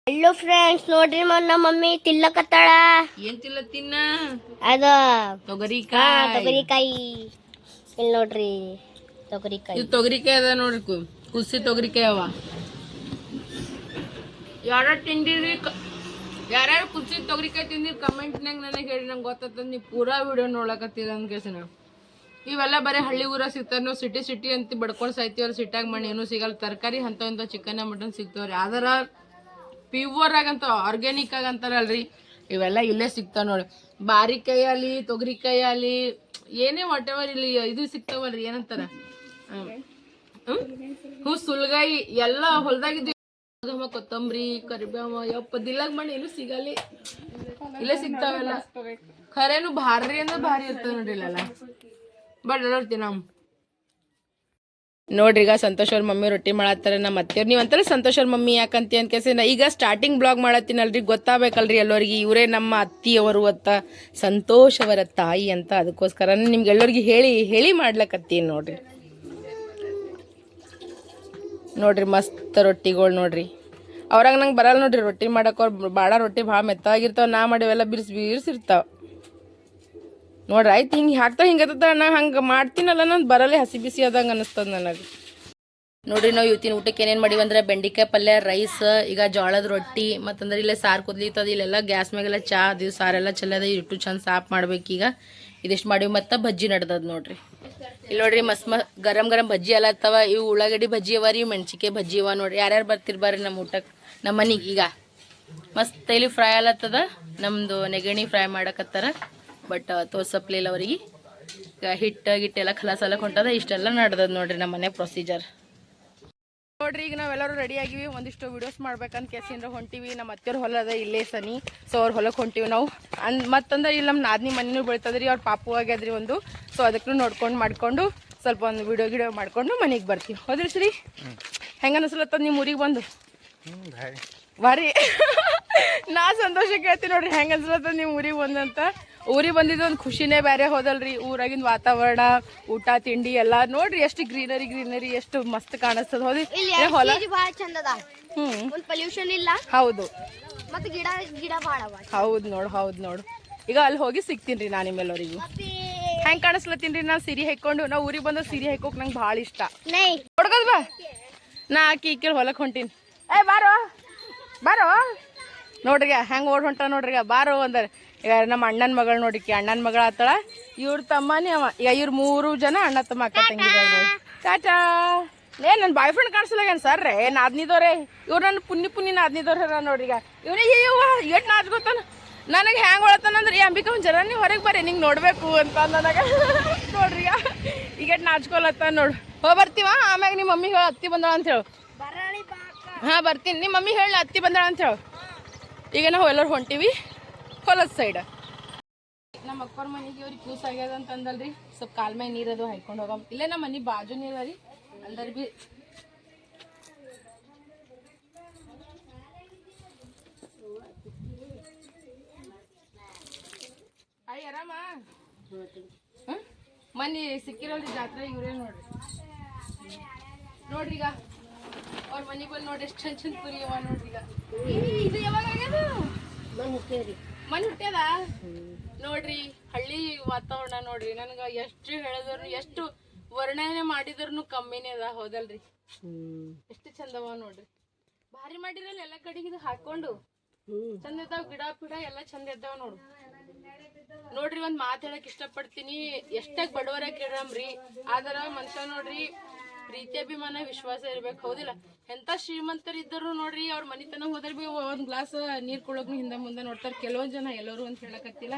Speaker 3: ಹಲೋ ಫ್ರೆಂಡ್ಸ್ ನೋಡ್ರಿ ಮೊನ್ನ ನಮ್ಮ ಮಮ್ಮಿ ತಿಲ್ಲಕತ್ತಾಳ
Speaker 1: ಏನ್ ತಿನ್ನ
Speaker 3: ಅದ
Speaker 1: ತೊಗರಿಕಾಯಿ.
Speaker 3: ತೊಗರಿಕಾಯಿ. ಇಲ್ಲಿ ನೋಡ್ರಿ ತೊಗರಿಕಾಯಿ.
Speaker 1: ಇದು ತೊಗರಿಕಾಯಿ ಅದ ನೋಡ್ರಿ ಕು- ಕುಸಿ ತೊಗರಿಕಾಯಿ ಅವ. ಯಾರ ತಿಂದಿರಿ ಯಾರ್ಯಾರು ಕುಸಿ ತೊಗರಿಕಾಯಿ ತಿಂದಿರಿ ಕಮೆಂಟ್ನಾಗ ನನಗೆ ಹೇಳಿ, ನಂಗೆ ಗೊತ್ತದ ನೀವು ಪೂರಾ ವಿಡಿಯೋ ನೋಡಕತ್ತೀರ ಅನ್ಕೇಸನ ಇವೆಲ್ಲ ಬರೀ ಹಳ್ಳಿ ಊರ ಸಿಗ್ತಾರ ನಾವು ಸಿಟಿ ಸಿಟಿ ಅಂತ ಬಡ್ಕೊಂಡು ಸಾಯ್ತೀವ್ರಿ ಸಿಟ್ಯಾಗ ಮಣ್ಣು ಏನೂ ಸಿಗಲ್ಲ. ತರಕಾರಿ ಅಂತ ಇಂಥ ಚಿಕನ್ ಮಟನ್ ಸಿಗ್ತಾವ್ರಿ. ಆದ್ರ ಪ್ಯೂರ್ ಆಗಂತ ಆರ್ಗ್ಯಾನಿಕ್ ಆಗಂತಾರಲ್ರಿ. ಇವೆಲ್ಲ ಇಲ್ಲೇ ಸಿಗ್ತಾವ ನೋಡಿ. ಬಾರಿಕಾಯಿ ಅಲ್ಲಿ ತೊಗರಿಕಾಯಿ ಅಲ್ಲಿ ಏನೇ ವಾಟ್ ಎವರ್ ಇಲ್ಲಿ ಇದು ಸಿಗ್ತಾವಲ್ರಿ ಏನಂತಾರ? ಹ್ಞೂ, ಸುಲ್ಗಾಯಿ ಎಲ್ಲ ಹೊಲ್ದಾಗಿದ್ದು ಕೊತ್ತಂಬರಿ, ಕರಿಬೇವ, ಯಪ್ಪ, ದಿಲ್ಲಾಗ ಮಣ್ಣು ಏನು ಸಿಗಲ್ಲಿ. ಇಲ್ಲೇ ಸಿಗ್ತಾವೆಲ್ಲ. ಖರೇನು ಭಾರಿ ಅಂದ್ರೆ ಭಾರಿ ಇರ್ತದೆ ನೋಡ್ರಿ ಇಲ್ಲೆಲ್ಲ. ಬಟ್ ನೋಡ್ತೀನಿ ನಾವು ನೋಡ್ರಿ, ಈಗ ಸಂತೋಷ್ ಅವ್ರ ಮಮ್ಮಿ ರೊಟ್ಟಿ ಮಾಡತ್ತಾರೆ ನಮ್ಮ ಅತ್ತೆಯವ್ರು. ನೀವು ಅಂತಾರೆ ಸಂತೋಷ್ ಅವ್ರ ಮಮ್ಮಿ ಯಾಕಂತ ಅಂತ ಕೇಸಿ ನಾ ಈಗ ಸ್ಟಾರ್ಟಿಂಗ್ ಬ್ಲಾಗ್ ಮಾಡತ್ತೀನಲ್ರಿ, ಗೊತ್ತಾಗಬೇಕಲ್ರಿ ಎಲ್ಲರಿಗೆ. ಇವರೇ ನಮ್ಮ ಅತ್ತಿಯವರು ಅಂತ, ಸಂತೋಷ್ ಅವರ ತಾಯಿ ಅಂತ ಅದಕ್ಕೋಸ್ಕರ ನಿಮ್ಗೆಲ್ಲರಿಗೆ ಹೇಳಿ ಹೇಳಿ ಮಾಡ್ಲಕತ್ತೀನಿ ನೋಡ್ರಿ. ನೋಡ್ರಿ, ಮಸ್ತ್ ರೊಟ್ಟಿಗಳು ನೋಡ್ರಿ. ಅವ್ರಾಗ ನಂಗೆ ಬರಲ್ಲ ನೋಡ್ರಿ, ರೊಟ್ಟಿ ಮಾಡೋಕೆ ಅವ್ರು ಭಾಳ ರೊಟ್ಟಿ ಭಾಳ ಮೆತ್ತಾಗಿರ್ತಾವೆ ನಾ ಮಾಡಿವೆಲ್ಲ ಬಿರ್ಸಿ, ಬಿರ್ಸಿರ್ತಾವ. ನೋಡ್ರಿ, ಆಯ್ತು ಹಿಂಗೆ ಹಾಕ್ತಾ ಹಿಂಗತ್ತ ನಾ ಹಂಗೆ ಮಾಡ್ತೀನಲ್ಲ ನಾನು ಬರಲ್ಲ ಹಸಿ ಬಿಸಿ ಆದಂಗೆ ಅನಿಸ್ತದ ನನಗೆ. ನೋಡ್ರಿ, ನಾವು ಇವತ್ತಿನ ಊಟಕ್ಕೆ ಏನೇನು ಮಾಡಿವಿ ಅಂದ್ರೆ ಬೆಂಡಿಕಾಯಿ ಪಲ್ಯ, ರೈಸ್, ಈಗ ಜೋಳದ ರೊಟ್ಟಿ, ಮತ್ತಂದ್ರೆ ಇಲ್ಲೇ ಸಾರು ಕುದ್ಲಿತ್ತದ ಇಲ್ಲೆಲ್ಲ ಗ್ಯಾಸ್ ಮ್ಯಾಗೆಲ್ಲ ಚಾ, ಅದು ಸಾರೆಲ್ಲ ಚೆಲ್ಲದ ಇಟ್ಟು ಚಂದ ಸಾಫ್ ಮಾಡ್ಬೇಕೀಗ ಇದಿಷ್ಟು ಮಾಡಿವಿ ಮತ್ತು ಬಜ್ಜಿ ನಡ್ದದ ನೋಡ್ರಿ. ಇಲ್ಲಿ ನೋಡ್ರಿ ಮಸ್ತ್ ಮ ಗರಂ ಗರಂ ಬಜ್ಜಿ ಎಲ್ಲ ಅತ್ತವ ಇವು ಉಳ್ಳಾಗಡ್ಡಿ ಬಜ್ಜಿ ಅವ ರೀ ಮೆಣಸಿಕಾಯಿ ಬಜ್ಜಿ ಅವ ನೋಡ್ರಿ. ಯಾರ್ಯಾರು ಬರ್ತಿರ್ಬಾರ್ರಿ ನಮ್ಮ ಊಟಕ್ಕೆ ನಮ್ಮ ಮನೆಗೆ ಈಗ. ಮಸ್ತ್ ತೈಲಿ ಫ್ರೈ ಅಲ್ಲತ್ತದ ನಮ್ಮದು ನೆಗಣಿ ಫ್ರೈ ಮಾಡಕತ್ತಾರ. ಬಟ್ ತೋರ್ಸಪ್ಲಿಲ್ಲ ಅವ್ರಿಗೆ ಈಗ ಹಿಟ್ಟು ಗಿಟ್ಟೆಲ್ಲ ಖಲಾಸ ಎಲ್ಲ ಹೊಂಟದ ಇಷ್ಟೆಲ್ಲ ನಡ್ದದ ನೋಡ್ರಿ ನಮ್ಮ ಮನೆ ಪ್ರೊಸೀಜರ್ ನೋಡ್ರಿ ಈಗ ನಾವೆಲ್ಲರೂ ರೆಡಿ ಆಗಿವಿ. ಒಂದಿಷ್ಟು ವಿಡಿಯೋಸ್ ಮಾಡ್ಬೇಕಂತ ಕೇಸಿಂದ್ರ ಹೊಂಟಿವಿ. ನಮ್ಮ ಅತ್ತೆಯವ್ರ ಹೊಲದ ಅದ ಇಲ್ಲೇ ಸನಿ. ಸೊ ಅವ್ರ ಹೊಲಕ್ಕೆ ಹೊಂಟಿವಿ ನಾವು. ಅಂದ್ ಮತ್ತಂದ್ರೆ ಇಲ್ಲಿ ನಮ್ಮ ನಾದಿನಿ ಮನೆಯೂ ಬೆಳ್ತದ್ರಿ. ಅವ್ರ ಪಾಪು ಆಗ್ಯದ್ರಿ ಒಂದು. ಸೊ ಅದಕ್ಕೂ ನೋಡ್ಕೊಂಡು ಮಾಡ್ಕೊಂಡು ಸ್ವಲ್ಪ ಒಂದು ವಿಡಿಯೋ ಗಿಡಿಯೋ ಮಾಡ್ಕೊಂಡು ಮನೆಗೆ ಬರ್ತೀವಿ. ಹೋದ್ರಿ ಸರಿ ಹೆಂಗ ಅನಿಸ್ಲತ್ತದ ನಿಮ್ಮ ಊರಿಗೆ ಬಂದು?
Speaker 2: ಭಾರಿ.
Speaker 1: ನಾ ಸಂತೋಷ ಕೇಳ್ತೀನಿ ನೋಡ್ರಿ. ಹೆಂಗ ಅನ್ಸ್ಲತ್ತದ ನಿಮ್ಮ ಊರಿಗೆ ಬಂದಂತ? ಊರಿಗೆ ಬಂದಿದ್ದು ಒಂದು ಖುಷಿನೇ ಬೇರೆ ಹೋದಲ್ರಿ. ಊರಾಗಿನ ವಾತಾವರಣ ಊಟ ತಿಂಡಿ ಎಲ್ಲ ನೋಡ್ರಿ ಎಷ್ಟು ಗ್ರೀನರಿ ಗ್ರೀನರಿ ಎಷ್ಟು ಮಸ್ತ್ ಕಾಣಿಸ್ತದ. ಹೋದಿ ಹೊಲ? ಹ್ಮ್.
Speaker 3: ಪೊಲ್ಯೂಷನ್ ಇಲ್ಲ.
Speaker 1: ಹೌದು.
Speaker 3: ಮತ್ತೆ ಗಿಡ ಗಿಡ
Speaker 1: ಹೌದು ನೋಡು ಹೌದು ನೋಡು. ಈಗ ಅಲ್ಲಿ ಹೋಗಿ ಸಿಗ್ತೀನಿ ನಾ ನಿಮ್ಮೆಲ್ಲರಿಗೂ. ಹೆಂಗ್ ಕಾಣಿಸ್ಲತ್ತೀನಿ ನಾ ಸಿರಿ ಹಾಕೊಂಡು ನಾ ಊರಿಗೆ ಬಂದ ಸಿರಿ ಹಾಕೋಕ್ ನಂಗೆ ಭಾಳ ಇಷ್ಟ.
Speaker 3: ನೈ.
Speaker 1: ಹೊಡ್ಕೋದ್ ಬಾ. ನಾ ಆಕಿ ಈಕಿ ಹೊಲಕ್ಕೆ ಹೊಂಟೀನಿ. ಏ ಬಾರೋ. ಬಾರೋ. ನೋಡ್ರಿಗ ಹೆಂಗೆ ಓಡ್ ಹೊಂಟ ನೋಡ್ರಿಗ ಬಾರೋ ಅಂದಾರ. ಈಗ ನಮ್ಮ ಅಣ್ಣನ ಮಗಳು ನೋಡಿಕಿ ಅಣ್ಣನ ಮಗಳ ಆತಳ. ಇವ್ರ ತಮ್ಮನೇ ಅವ. ಈಗ ಇವ್ರ ಮೂರು ಜನ ಅಣ್ಣ ತಮ್ಮ ಅಕ್ಕ ತಂಗಿ ಟಾಟಾ. ಏ ನನ್ನ ಬಾಯ್ ಫ್ರೆಂಡ್ ಕಾಣಿಸ್ಲಾಗೇನು ಸರ್ ರೇ? ನಾದ್ನಿದವ್ರೆ ಇವ್ರು ನನ್ನ ಪುಣ್ಯ ಪುಣ್ಯ ನಾದ್ನಿದವ್ರ ಹರ ಈಗ. ಇವನಿಗೆ ಅಯ್ಯವ್ವ ಎಷ್ಟು ನಾಚ್ಕೋತಾನ? ನನಗೆ ಹೆಂಗೆ ಹೊಳತಾನಂದ್ರೆ ಈ ಅಂಬಿಕಾ ಒಂದು ಜನ ನೀವು ಹೊರಗೆ ಬರ್ರಿ ನಿಂಗೆ ನೋಡಬೇಕು ಅಂತ ನನಗೆ ನೋಡ್ರಿ ಈಗ ಈಗ ನಾಚ್ಕೊಲತ್ತ ನೋಡು. ಹೋ ಬರ್ತೀವ? ಆಮ್ಯಾಗ ನಿಮ್ಮ ಮಮ್ಮಿ ಹೇಳ ಅತ್ತಿ ಬಂದಳ ಅಂತ ಹೇಳು. ಹಾಂ ಬರ್ತೀನಿ. ನಿಮ್ಮ ಮಮ್ಮಿ ಹೇಳಿ ಅತ್ತಿ ಬಂದಳ ಅಂತ ಹೇಳು. ಈಗ ನಾವು ಎಲ್ಲರೂ ಹೊಂಟೀವಿ. ಹೊಲದ ಸೈಡ್ ನಮ್ಮ ಅಕ್ಕವ್ರ ಮನೆಗೆ ಅವ್ರಿಗೆ ಕೂಸ್ ಆಗ್ಯದ ಅಂತ ಅಂದಲ್ರಿ. ಸ್ವಲ್ಪ ಕಾಲ್ ಮ್ಯಾಗ ನೀರದು ಹಾಯ್ಕೊಂಡು ಹೋಗಮ್. ಇಲ್ಲೇ ನಮ್ಮ ಮನೆ ಬಾಜು ನೀರ ರೀ. ಅಂದರ್ ಬಿ ಅಯ್ಯ ಆರಾಮ? ಮನೆ ಸಿಕ್ಕಿರಲ್ರಿ ಜಾತ್ರೆ ಇವ್ರೇ ನೋಡ್ರಿ. ನೋಡ್ರಿ ಈಗ. ಅವ್ರ ಮನೆ ಬಂದು ನೋಡಿ ಎಷ್ಟು ಚಂದ ಚಂದ ಕುರಿ ಅವ ನೋಡ್ರಿ ಈಗ. ಇದು ಯಾವಾಗ ಆಗ್ಯದ? ಮನೆ ಹುಟ್ಟ್ಯದ ನೋಡ್ರಿ, ಹಳ್ಳಿ ವಾತಾವರಣ ನೋಡ್ರಿ, ನನ್ಗ ಎಷ್ಟು ಹೇಳಿದ್ರು ಎಷ್ಟು ವರ್ಣನೆ ಮಾಡಿದ್ರು ಕಮ್ಮಿನೇ ಅದ, ಹೌದಲ್ರಿ? ಎಷ್ಟು ಚಂದವ ನೋಡ್ರಿ. ಭಾರಿ ಮಾಡಿರಲ್ಲ, ಎಲ್ಲ ಕಡೆಗೆ ಇದು ಹಾಕೊಂಡು. ಚಂದ ಇದ್ದಾವ ಗಿಡ, ಪಿಡ ಎಲ್ಲ ಚಂದ ಇದ್ದಾವ ನೋಡು. ನೋಡ್ರಿ, ಒಂದ್ ಮಾತ್ ಹೇಳಕ್ ಇಷ್ಟಪಡ್ತೀನಿ. ಎಷ್ಟಾಗ್ ಬಡವರ ಕೇಳಮ್ರಿ ಆದ್ರ ಮನುಷ್ಯ ನೋಡ್ರಿ ಪ್ರೀತಿ ಅಭಿಮಾನ ವಿಶ್ವಾಸ ಇರ್ಬೇಕು. ಹೌದಿಲ್ಲ? ಎಂತ ಶ್ರೀಮಂತರಿದ್ದರು ನೋಡ್ರಿ, ಅವ್ರ ಮನಿತನ ಹೋದ್ರ ಬಿ ಒಂದ್ ಗ್ಲಾಸ್ ನೀರ್ ಕುಳೋಕ್ ಹಿಂದೆ ಮುಂದೆ ನೋಡ್ತಾರೆ. ಕೆಲವೊಂದ್ ಜನ ಎಲ್ಲರೂ ಅಂತ ಹೇಳಕತ್ತಿಲ್ಲ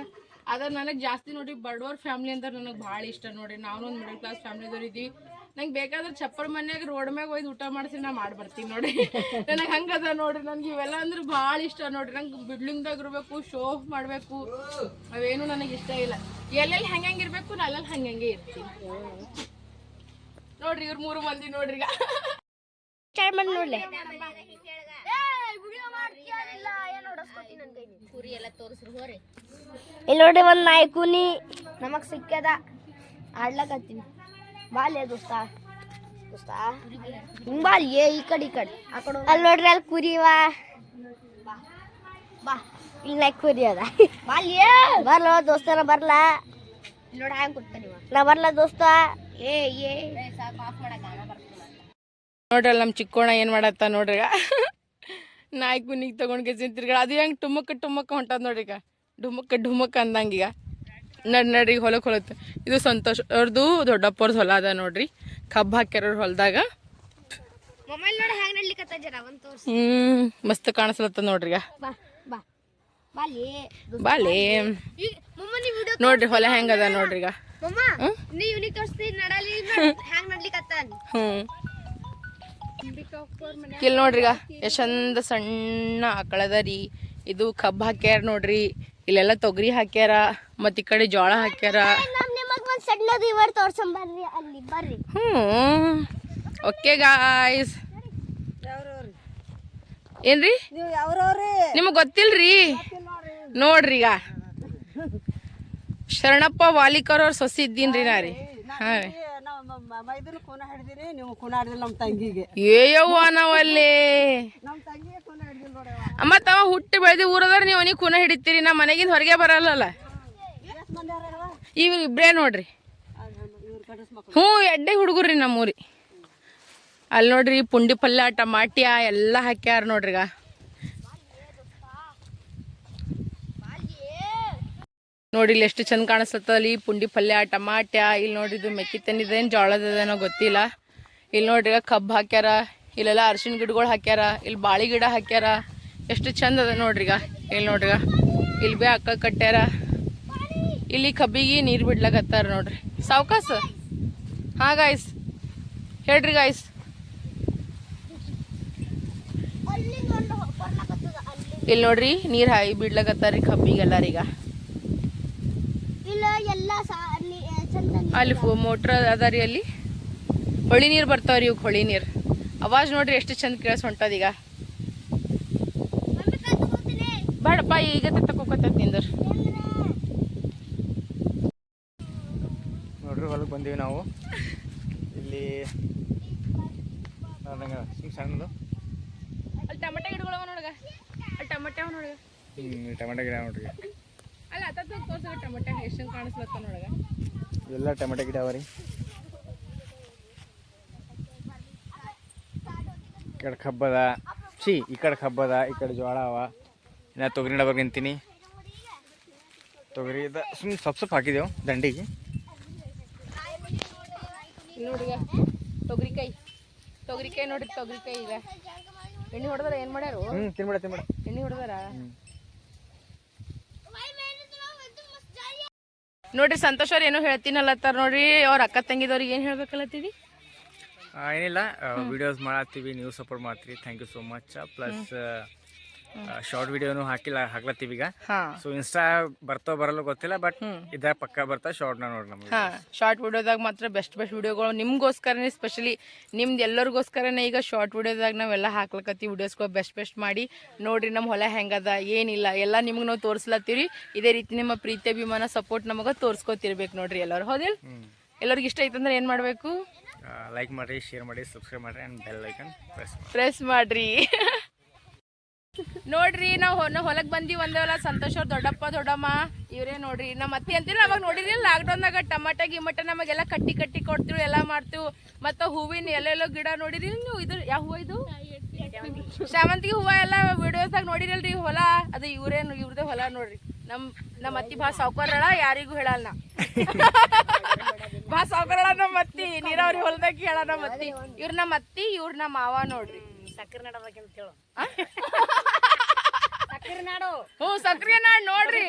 Speaker 1: ಆದ್ರೆ ನನಗ್ ಜಾಸ್ತಿ ನೋಡ್ರಿ, ಬಡವರ್ ಫ್ಯಾಮಿಲಿ ಅಂದ್ರೆ ನನಗ್ ಭಾಳ ಇಷ್ಟ ನೋಡ್ರಿ. ನಾನು ಒಂದು ಮಿಡಲ್ ಕ್ಲಾಸ್ ಫ್ಯಾಮಿಲಿದವ್ರು ಇದೀವಿ ನಂಗೆ ಬೇಕಾದ್ರೆ ಚಪ್ಪರ್ ಮನ್ಯಾಗ ರೋಡ್ ಮ್ಯಾಗ ಒಯ್ದು ಊಟ ಮಾಡಿಸಿ ನಾ ಮಾಡಿ ಬರ್ತೀನಿ ನೋಡಿ ನನಗೆ ಹಂಗದ ನೋಡ್ರಿ, ನನ್ಗೆ ಇವೆಲ್ಲ ಅಂದ್ರೆ ಭಾಳ ಇಷ್ಟ ನೋಡ್ರಿ. ನಂಗೆ ಬಿಡ್ಲಿಂಗ್ದಾಗ ಇರಬೇಕು, ಶೋ ಆಫ್ ಮಾಡಬೇಕು. ಅವೇನು ನನಗೆ ಇಷ್ಟ ಇಲ್ಲ. ಎಲ್ಲೆಲ್ಲಿ ಹಂಗಂಗೆ ಇರಬೇಕು, ನಾ ಹಂಗಂಗೆ ಇರ್ತೀನಿ. ನೋಡ್ರಿ ಇವ್ರ ಮೂರು ಮಂದಿ ನೋಡ್ರಿ ಈಗ.
Speaker 3: ನೋಡ್ಲೆ. ಇಲ್ಲಿ? ನೋಡ್ರಿ ಒಂದ್ ನಾಯಿ ಕೂನಿ. ನಮಗ್ ಸಿಕ್ಕದ ಆಡ್ಲಕತ್ತೀನಿ. ಬಾಲ್ಯ ದೋಸ್ತ? ದೋಸ್ತ? ಹಿಂಗ್ ಬಾಲ್ಯ ಈ ಕಡೆ ಈ ಕಡೆ. ಅಲ್ಲಿ ನೋಡ್ರಿ ಅಲ್ಲಿ ಕುರಿವಾ ಬಾ ಬಾ. ಇಲ್ಲಿ ನಾಯಿ ಕುರಿ ಅದ. ಬಾಲ್ಯ ಬರ್ಲ ದೋಸ್ತನ ಬರ್ಲಾ. ನೋಡಿ ಹ್ಯಾಂಗ್ ಕೊಡ್ತಾನೆ ನಾ ಬರ್ಲ ದೋಸ್ತ? ಏ ಏ.
Speaker 1: ನೋಡ್ರಿ ಅಲ್ಲಿ ನಮ್ಮ ಚಿಕ್ಕೋಣ ಏನು ಮಾಡತ್ತ ನೋಡ್ರಿ ಈಗ. ನಾಯಿ ಕುನಿಗೆ ತಗೊಂಡ್ ತಿರ್ಗಾಡ ಅದು ಹೆಂಗೆ ಟುಮಕ್ ಟುಮಕ್ ಹೊಂಟದ ನೋಡ್ರಿ ಈಗ. ಡುಮಕ್ ಡುಮಕ್ ಅಂದಂಗೀಗ ನಡ್ ನಡ್ರಿ ಹೊಲಕ್ಕೆ ಹೊಲತ್ತೆ ಇದು ಸಂತೋಷ್ ಅವ್ರದ್ದು ದೊಡ್ಡಪ್ಪವ್ರದ್ದು ಹೊಲ ಅದ ನೋಡ್ರಿ. ಕಬ್ಬು ಹಾಕ್ಯಾರ ಹೊಲದಾಗ. ಹ್ಮ್ ಮಸ್ತ್ ಕಾಣಿಸ್ಲತ್ತ ನೋಡ್ರಿ ಈಗ.
Speaker 3: ಬಾ ಬಾ. ಬಾಲಿ.
Speaker 1: ನೋಡ್ರಿ ಹೊಲ ಹೆಂಗದ ನೋಡ್ರಿ ಈಗ?
Speaker 3: ನೀ ಇವ್ನಿಗೆ ತೋರಿಸ್ತಿ ನಡಲಿ ಹ್ಯಾಂಗ್ ನಡ್ಲಿಕತ್ತ
Speaker 1: ಹ್ಮ್ ಇಲ್ಲಿ ನೋಡ್ರಿಗ ಈಗ ಎಷ್ಟ್ ಚಂದ ಸಣ್ಣ ಆಕಳದ ರೀ. ಇದು ಕಬ್ಬು ಹಾಕ್ಯಾರ ನೋಡ್ರಿ ಇಲ್ಲೆಲ್ಲ ತೊಗರಿ ಹಾಕ್ಯಾರ ಮತ್ತೆ ಈ ಕಡೆ ಜೋಳ ಹಾಕ್ಯಾರ. ಹ್ಮ್ ಓಕೆ ಗಾಯ್ಸ್ ಏನ್ರಿ? ನಿಮಗ್ ಗೊತ್ತಿಲ್ರಿ? ನೋಡ್ರಿ ಈಗ. ಶರಣಪ್ಪ ವಾಲಿಕರ್ ಅವ್ರ ಸೊಸಿ ರೀ ನಾ ರೀ. ಹಾಂ ರೀ. ಅವ ಹುಟ್ಟಿ ಬೆಳೆದಿ ಊರದಾರ ನೀವು ಅವನಿಗೆ ಕುನ ಹಿಡಿತೀರಿ ನಮ್ಮ ಮನೆಗಿಂದ ಹೊರಗೆ ಬರಲ್ಲಲ್ಲ.
Speaker 4: ಇಬ್ಬರೇ
Speaker 1: ಇವ್ರು ಇಬ್ರೇ ನೋಡ್ರಿ. ಹ್ಞೂ, ಎಡ್ಡೆ ಹುಡುಗರ್ರಿ ನಮ್ಮೂರಿ. ಅಲ್ಲಿ ನೋಡ್ರಿ ಪುಂಡಿ ಪಲ್ಯ ಟಮಾಟ್ಯ ಎಲ್ಲ ಹಾಕ್ಯಾರ ನೋಡ್ರಿ ಈಗ ನೋಡಿ ಇಲ್ಲಿ ಎಷ್ಟು ಚಂದ ಅಲ್ಲಿ. ಪುಂಡಿ ಪಲ್ಯ ಟಮಾಟ್ಯ ಇಲ್ಲಿ ನೋಡ್ರಿ ಇದು ಮೆಕ್ಕಿ ತಂದಿದ್ದೇನು ಜೋಳದದೇನೋ ಗೊತ್ತಿಲ್ಲ. ಇಲ್ಲಿ ನೋಡ್ರಿ ಕಬ್ಬು ಹಾಕ್ಯಾರ ಇಲ್ಲೆಲ್ಲ ಅರ್ಶಿನ ಗಿಡಗಳು ಹಾಕ್ಯಾರ ಇಲ್ಲಿ ಬಾಳೆ ಗಿಡ ಹಾಕ್ಯಾರ. ಎಷ್ಟು ಚಂದ ಅದ ನೋಡ್ರಿಗ ಈಗ. ಇಲ್ಲಿ ನೋಡ್ರಿಗ ಇಲ್ಲಿ ಬೇ ಅಕ್ಕ ಕಟ್ಟ್ಯಾರ. ಇಲ್ಲಿ ಕಬ್ಬಿಗೆ ನೀರು ಬಿಡ್ಲಕತ್ತಾರ ನೋಡ್ರಿ. ಸಾವ್ಕಾಸ? ಹಾ ಗಾಯ್ಸ್ ಹೇಳ್ರಿ ಗಾಯ್ಸ್ ಇಲ್ಲಿ ನೋಡ್ರಿ ನೀರು ಹಾಯಿ ಬಿಡ್ಲಕತ್ತಾರ ಕಬ್ಬಿಗೆಲ್ಲಾರೀಗ.
Speaker 3: ಅಲ್ಲಿ
Speaker 1: ಮೋಟ್ರ್ ಅದ ರೀ ಅಲ್ಲಿ. ಹೊಳಿ ನೀರು ಬರ್ತಾವ್ರಿ ಇವ್ ಹೊಳಿ ನೀರು. ಅವಾಜ್ ನೋಡ್ರಿ ಎಷ್ಟು ಚಂದ ಕೇಳಿಸ್ ಹೊಂಟದ ಈಗ. ಬೇಡಪ್ಪ ಈಗ ತಕೋಕತ್ತ ನಿಂದ್ರ.
Speaker 2: ನೋಡ್ರಿ ಹೊಲಕ್ಕೆ ಬಂದೀವಿ ನಾವು. ಇಲ್ಲಿ ಸಣ್ಣದು.
Speaker 1: ಅಲ್ಲಿ ಟಮಟೆ ಗಿಡಗಳವ ನೋಡಗ. ಅಲ್ಲಿ ಟಮಟೆ ಅವ ನೋಡಗ.
Speaker 2: ಹ್ಞೂ ಟೊಮೆಟೊ ಗಿಡ ನೋಡ್ರಿ.
Speaker 1: ಅಲ್ಲಿ ಟಮಟೆ ಎಷ್ಟು ಚಂದ ಕಾಣಿಸ್ಲತ್ತ ನೋಡಗ
Speaker 2: ಎಲ್ಲ ಟೊಮೆಟೊ ಗಿಡ ಅವ ರೀ ಈ ಕಡೆ ಕಬ್ಬದ ಛೀ ಈ ಕಡೆ ಕಬ್ಬದ ಈ ಕಡೆ ಜೋಳ ಅವ. ಇನ್ನು ತೊಗರಿ ನಡಬಾರ್ದು ನಿಂತೀನಿ. ತೊಗರಿ ಇದ ಸುಮ್ಮನೆ ಸೊಪ್ಪು ಸೊಪ್ಪು ಹಾಕಿದೆವು ದಂಡಿಗೆ.
Speaker 1: ನೋಡಿ ನೋಡಿಗ ತೊಗರಿಕಾಯಿ. ತೊಗರಿಕಾಯಿ ನೋಡಿ ತೊಗರಿಕಾಯಿ ಈಗ. ಎಣ್ಣೆ ಹೊಡೆದಾರ ಏನು ಮಾಡ್ಯಾರು?
Speaker 2: ಹ್ಞೂ ತಿನ್ಬೇಡ ತಿನ್ಬೇಡ.
Speaker 1: ಎಣ್ಣೆ ಹೊಡೆದಾರ? ನೋಡ್ರಿ, ಸಂತೋಷ್ ಅವ್ರು ಏನೋ ಹೇಳ್ತೀನಲ್ಲತ್ತಾರ ನೋಡ್ರಿ. ಅವ್ರ ಅಕ್ಕ ತಂಗಿದವ್ರಿಗೆ ಏನು ಹೇಳ್ಬೇಕಲ್ಲತ್ತೀವಿ
Speaker 2: ಏನಿಲ್ಲ ವಿಡಿಯೋಸ್ ಮಾಡತ್ತೀವಿ, ನೀವು ಸಪೋರ್ಟ್ ಮಾಡ್ತೀರಿ. Thank you so much plus short ವಿಡಿಯೋನು ಹಾಕಿಲ್ಲ ಹಾಕ್ಲತ್ತೀವಿ ಈಗ. ಸೊ ಇನ್ಸ್ಟಾ ಬರ್ತೋ ಬರಲ್ಲ ಗೊತ್ತಿಲ್ಲ ಬಟ್ ಇದ ಪಕ್ಕ ಬರ್ತಾ ಶಾರ್ಟ್ ನೋಡ್ರಿ ನೋಡಿ
Speaker 1: ಹಾ ಶಾರ್ಟ್ ವಿಡಿಯೋದಾಗ ಮಾತ್ರ ಬೆಸ್ಟ್ ಬೆಸ್ಟ್ ವಿಡಿಯೋಗಳು ನಿಮ್ಗೋಸ್ಕರನೇ ಸ್ಪೆಷಲಿ ನಿಮ್ದು ಎಲ್ಲರಿಗೋಸ್ಕರನೇ ಈಗ ಶಾರ್ಟ್ ವಿಡಿಯೋದಾಗ ನಾವೆಲ್ಲ ಹಾಕ್ಲಕತ್ತೀವಿ ವಿಡಿಯೋಸ್ಗಳು ಬೆಸ್ಟ್ ಬೆಸ್ಟ್ ಮಾಡಿ. ನೋಡ್ರಿ ನಮ್ಮ ಹೊಲ ಹೆಂಗದ ಏನಿಲ್ಲ ಎಲ್ಲ ನಿಮ್ಗೆ ನಾವು ತೋರಿಸ್ಲತ್ತೀವಿ ಇದೇ ರೀತಿ ನಿಮ್ಮ ಪ್ರೀತಿ ಅಭಿಮಾನ ಸಪೋರ್ಟ್ ನಮಗೆ ತೋರಿಸ್ಕೊತಿರ್ಬೇಕು ನೋಡ್ರಿ ಎಲ್ಲರೂ ಹೌದಿಲ್ಲ ಎಲ್ಲರಿಗೂ ಇಷ್ಟ ಆಯ್ತಂದ್ರೆ ಏನು ಮಾಡಬೇಕು?
Speaker 2: ಲೈಕ್ ಮಾಡಿರಿ ಶೇರ್ ಮಾಡಿ ಸಬ್ಸ್ಕ್ರೈಬ್ ಮಾಡಿರಿ ಆ್ಯಂಡ್ ಬೆಲ್ ಐಕನ್ ಪ್ರೆಸ್ ಮಾಡಿ
Speaker 1: ಪ್ರೆಸ್ ಮಾಡ್ರಿ. ನೋಡ್ರಿ, ನಾವು ಹೊಲಕ್ ಬಂದಿ ಒಂದೇವಲ್ಲ ಸಂತೋಷ್ ಅವ್ರ ದೊಡ್ಡಪ್ಪ, ದೊಡ್ಡಮ್ಮ, ಇವ್ರೇ ನೋಡ್ರಿ. ನಮ್ಮ ಅತ್ತಿ ಅಂತೀವಿ ಅವಾಗ ನೋಡಿರಿ ಲಾಕ್ಡೌನ್ದಾಗ ಟಮಾಟ, ಗಿಮಟ ನಮಗೆಲ್ಲ ಕಟ್ಟಿ ಕಟ್ಟಿ ಕೊಡ್ತೀವಿ, ಎಲ್ಲ ಮಾಡ್ತೀವಿ. ಮತ್ತ ಹೂವಿನ ಎಲ್ಲೆಲ್ಲೋ ಗಿಡ ನೋಡಿರಿ ನೀವು? ಇದು ಯಾವ ಹೂವ ಇದು? ಶಾಮಂತಿಗೆ ಹೂವ ಎಲ್ಲ ವಿಡಿಯೋಸ್ದಾಗ ನೋಡಿರಲ್ರಿ, ಹೊಲ. ಅದು ಇವ್ರೇ ಇವ್ರದೇ ಹೊಲ ನೋಡ್ರಿ. ನಮ್ ನಮ್ಮ ಅತ್ತಿ ಭಾಳ ಸಾವ್ಕಾರಳ, ಯಾರಿಗೂ ಹೇಳಲ್ಲ ಅತ್ತಿ ನೀರಾವರಿ ಹೊಲದಾಗ ಹೇಳ ನಮ್ಮ ಅತ್ತಿ. ಇವ್ರ ನಮ್ಮ ಅತ್ತಿ ಇವ್ರ ನಮ್ಮ ಮಾವ ನೋಡ್ರಿ. ಹ್ಞೂ ಸಕ್ಕರೆ ನಾಡ್ ನೋಡ್ರಿ.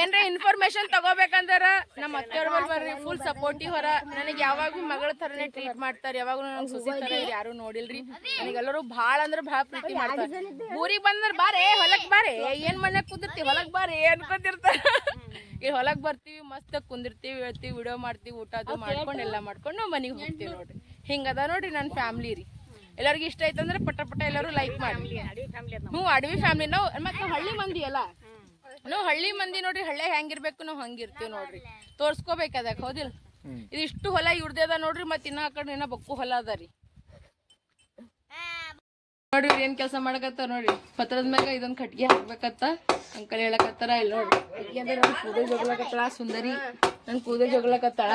Speaker 1: ಏನ್ರ ಇನ್ಫಾರ್ಮೇಶನ್ ತಗೋಬೇಕಂದ್ರ ನಮ್ಮ ಅತ್ತೆಯವ್ರ ಬಲ್ ಬರ್ರಿ ಫುಲ್ ಸಪೋರ್ಟಿವ್ ಹೊರ. ನನಗೆ ಯಾವಾಗೂ ಮಗಳ ತರನೇ ಟ್ರೀಟ್ ಮಾಡ್ತಾರೆ ಯಾವಾಗೂ ನಂಗೆ ಸುಸಿ ತರ ಯಾರು ನೋಡಿಲ್ರಿ. ನನಗೆಲ್ಲರೂ ಭಾಳ ಅಂದ್ರೆ ಭಾಳ ಪ್ರೀತಿ ಮಾಡ್ತಾರೆ. ಊರಿಗೆ ಬಂದ್ರ ಬಾರೇ ಹೊಲಕ್ ಬಾರೇ ಏನ್ ಮನ್ಯಾಗ ಕುದಿರ್ತಿ ಹೊಲಕ್ ಬಾರೇ ಅನ್ಕೊಂತಿರ್ತಾರ. ಇಲ್ಲಿ ಹೊಲಕ್ ಬರ್ತೀವಿ ಮಸ್ತ್ ಕುಂದಿರ್ತೀವಿ ಹೇಳ್ತೀವಿ ವಿಡಿಯೋ ಮಾಡ್ತೀವಿ ಊಟ ಅದು ಮಾಡ್ಕೊಂಡು ಎಲ್ಲ ಮಾಡ್ಕೊಂಡು ನಾವು ಮನೆಗೆ ಹೋಗ್ತೀವಿ ನೋಡ್ರಿ. ಹಿಂಗದ ನೋಡ್ರಿ ನನ್ನ ಫ್ಯಾಮಿಲಿ ರೀ. ಎಲ್ಲರಿಗೂ ಇಷ್ಟ ಆಯ್ತಂದ್ರೆ ಪಟ ಪಟ ಎಲ್ಲರೂ ಲೈಕ್ ಮಾಡಿ. ಹ್ಞೂ ಅಡವಿ ಫ್ಯಾಮಿಲಿ ನಾವು ಮತ್ತೆ ನಾವ್ ಹಳ್ಳಿ ಮಂದಿ ಅಲ್ಲ. ನಾವು ಹಳ್ಳಿ ಮಂದಿ ನೋಡ್ರಿ ಹಳ್ಳಿ ಹೆಂಗಿರ್ಬೇಕು ನಾವು ಹಂಗಿರ್ತೀವಿ ನೋಡ್ರಿ. ತೋರ್ಸ್ಕೋಬೇಕು ಅದಕ್ಕೆ ಹೌದಿಲ್ಲ ಇದಿಷ್ಟು ಇಷ್ಟು ಹೊಲ ಇವ್ರದೇ ಅದ ನೋಡ್ರಿ ಮತ್ತೆ ಇನ್ನ ಆ ಕಡೆ ಇನ್ನ ಬಕ್ಕು ಹೊಲ ಅದ ರೀ. ನೋಡ್ರಿ ಇವ್ರ್ ಏನ್ ಕೆಲಸ ಮಾಡಕತ್ತಾರ ನೋಡ್ರಿ. ಪತ್ರದ ಮ್ಯಾಗ ಇದೊಂದ್ ಕಟ್ಗೆ ಹಾಕ್ಬೇಕತ್ತ. ಅಂಕಲ್ ಹೇಳಕತ್ತಾರ ಇಲ್ಲಿ ನೋಡ್ರಿ ಕಟ್ಗೆ ಅಂದ್ರೆ ನನ್ ಕೂದಲ್ ಜೋಗ್ಲಕತ್ತಾಳ ಸುಂದರಿ. ನನ್ ಕೂದಲ್ ಜೊಗ್ಲಕತ್ತಾಳ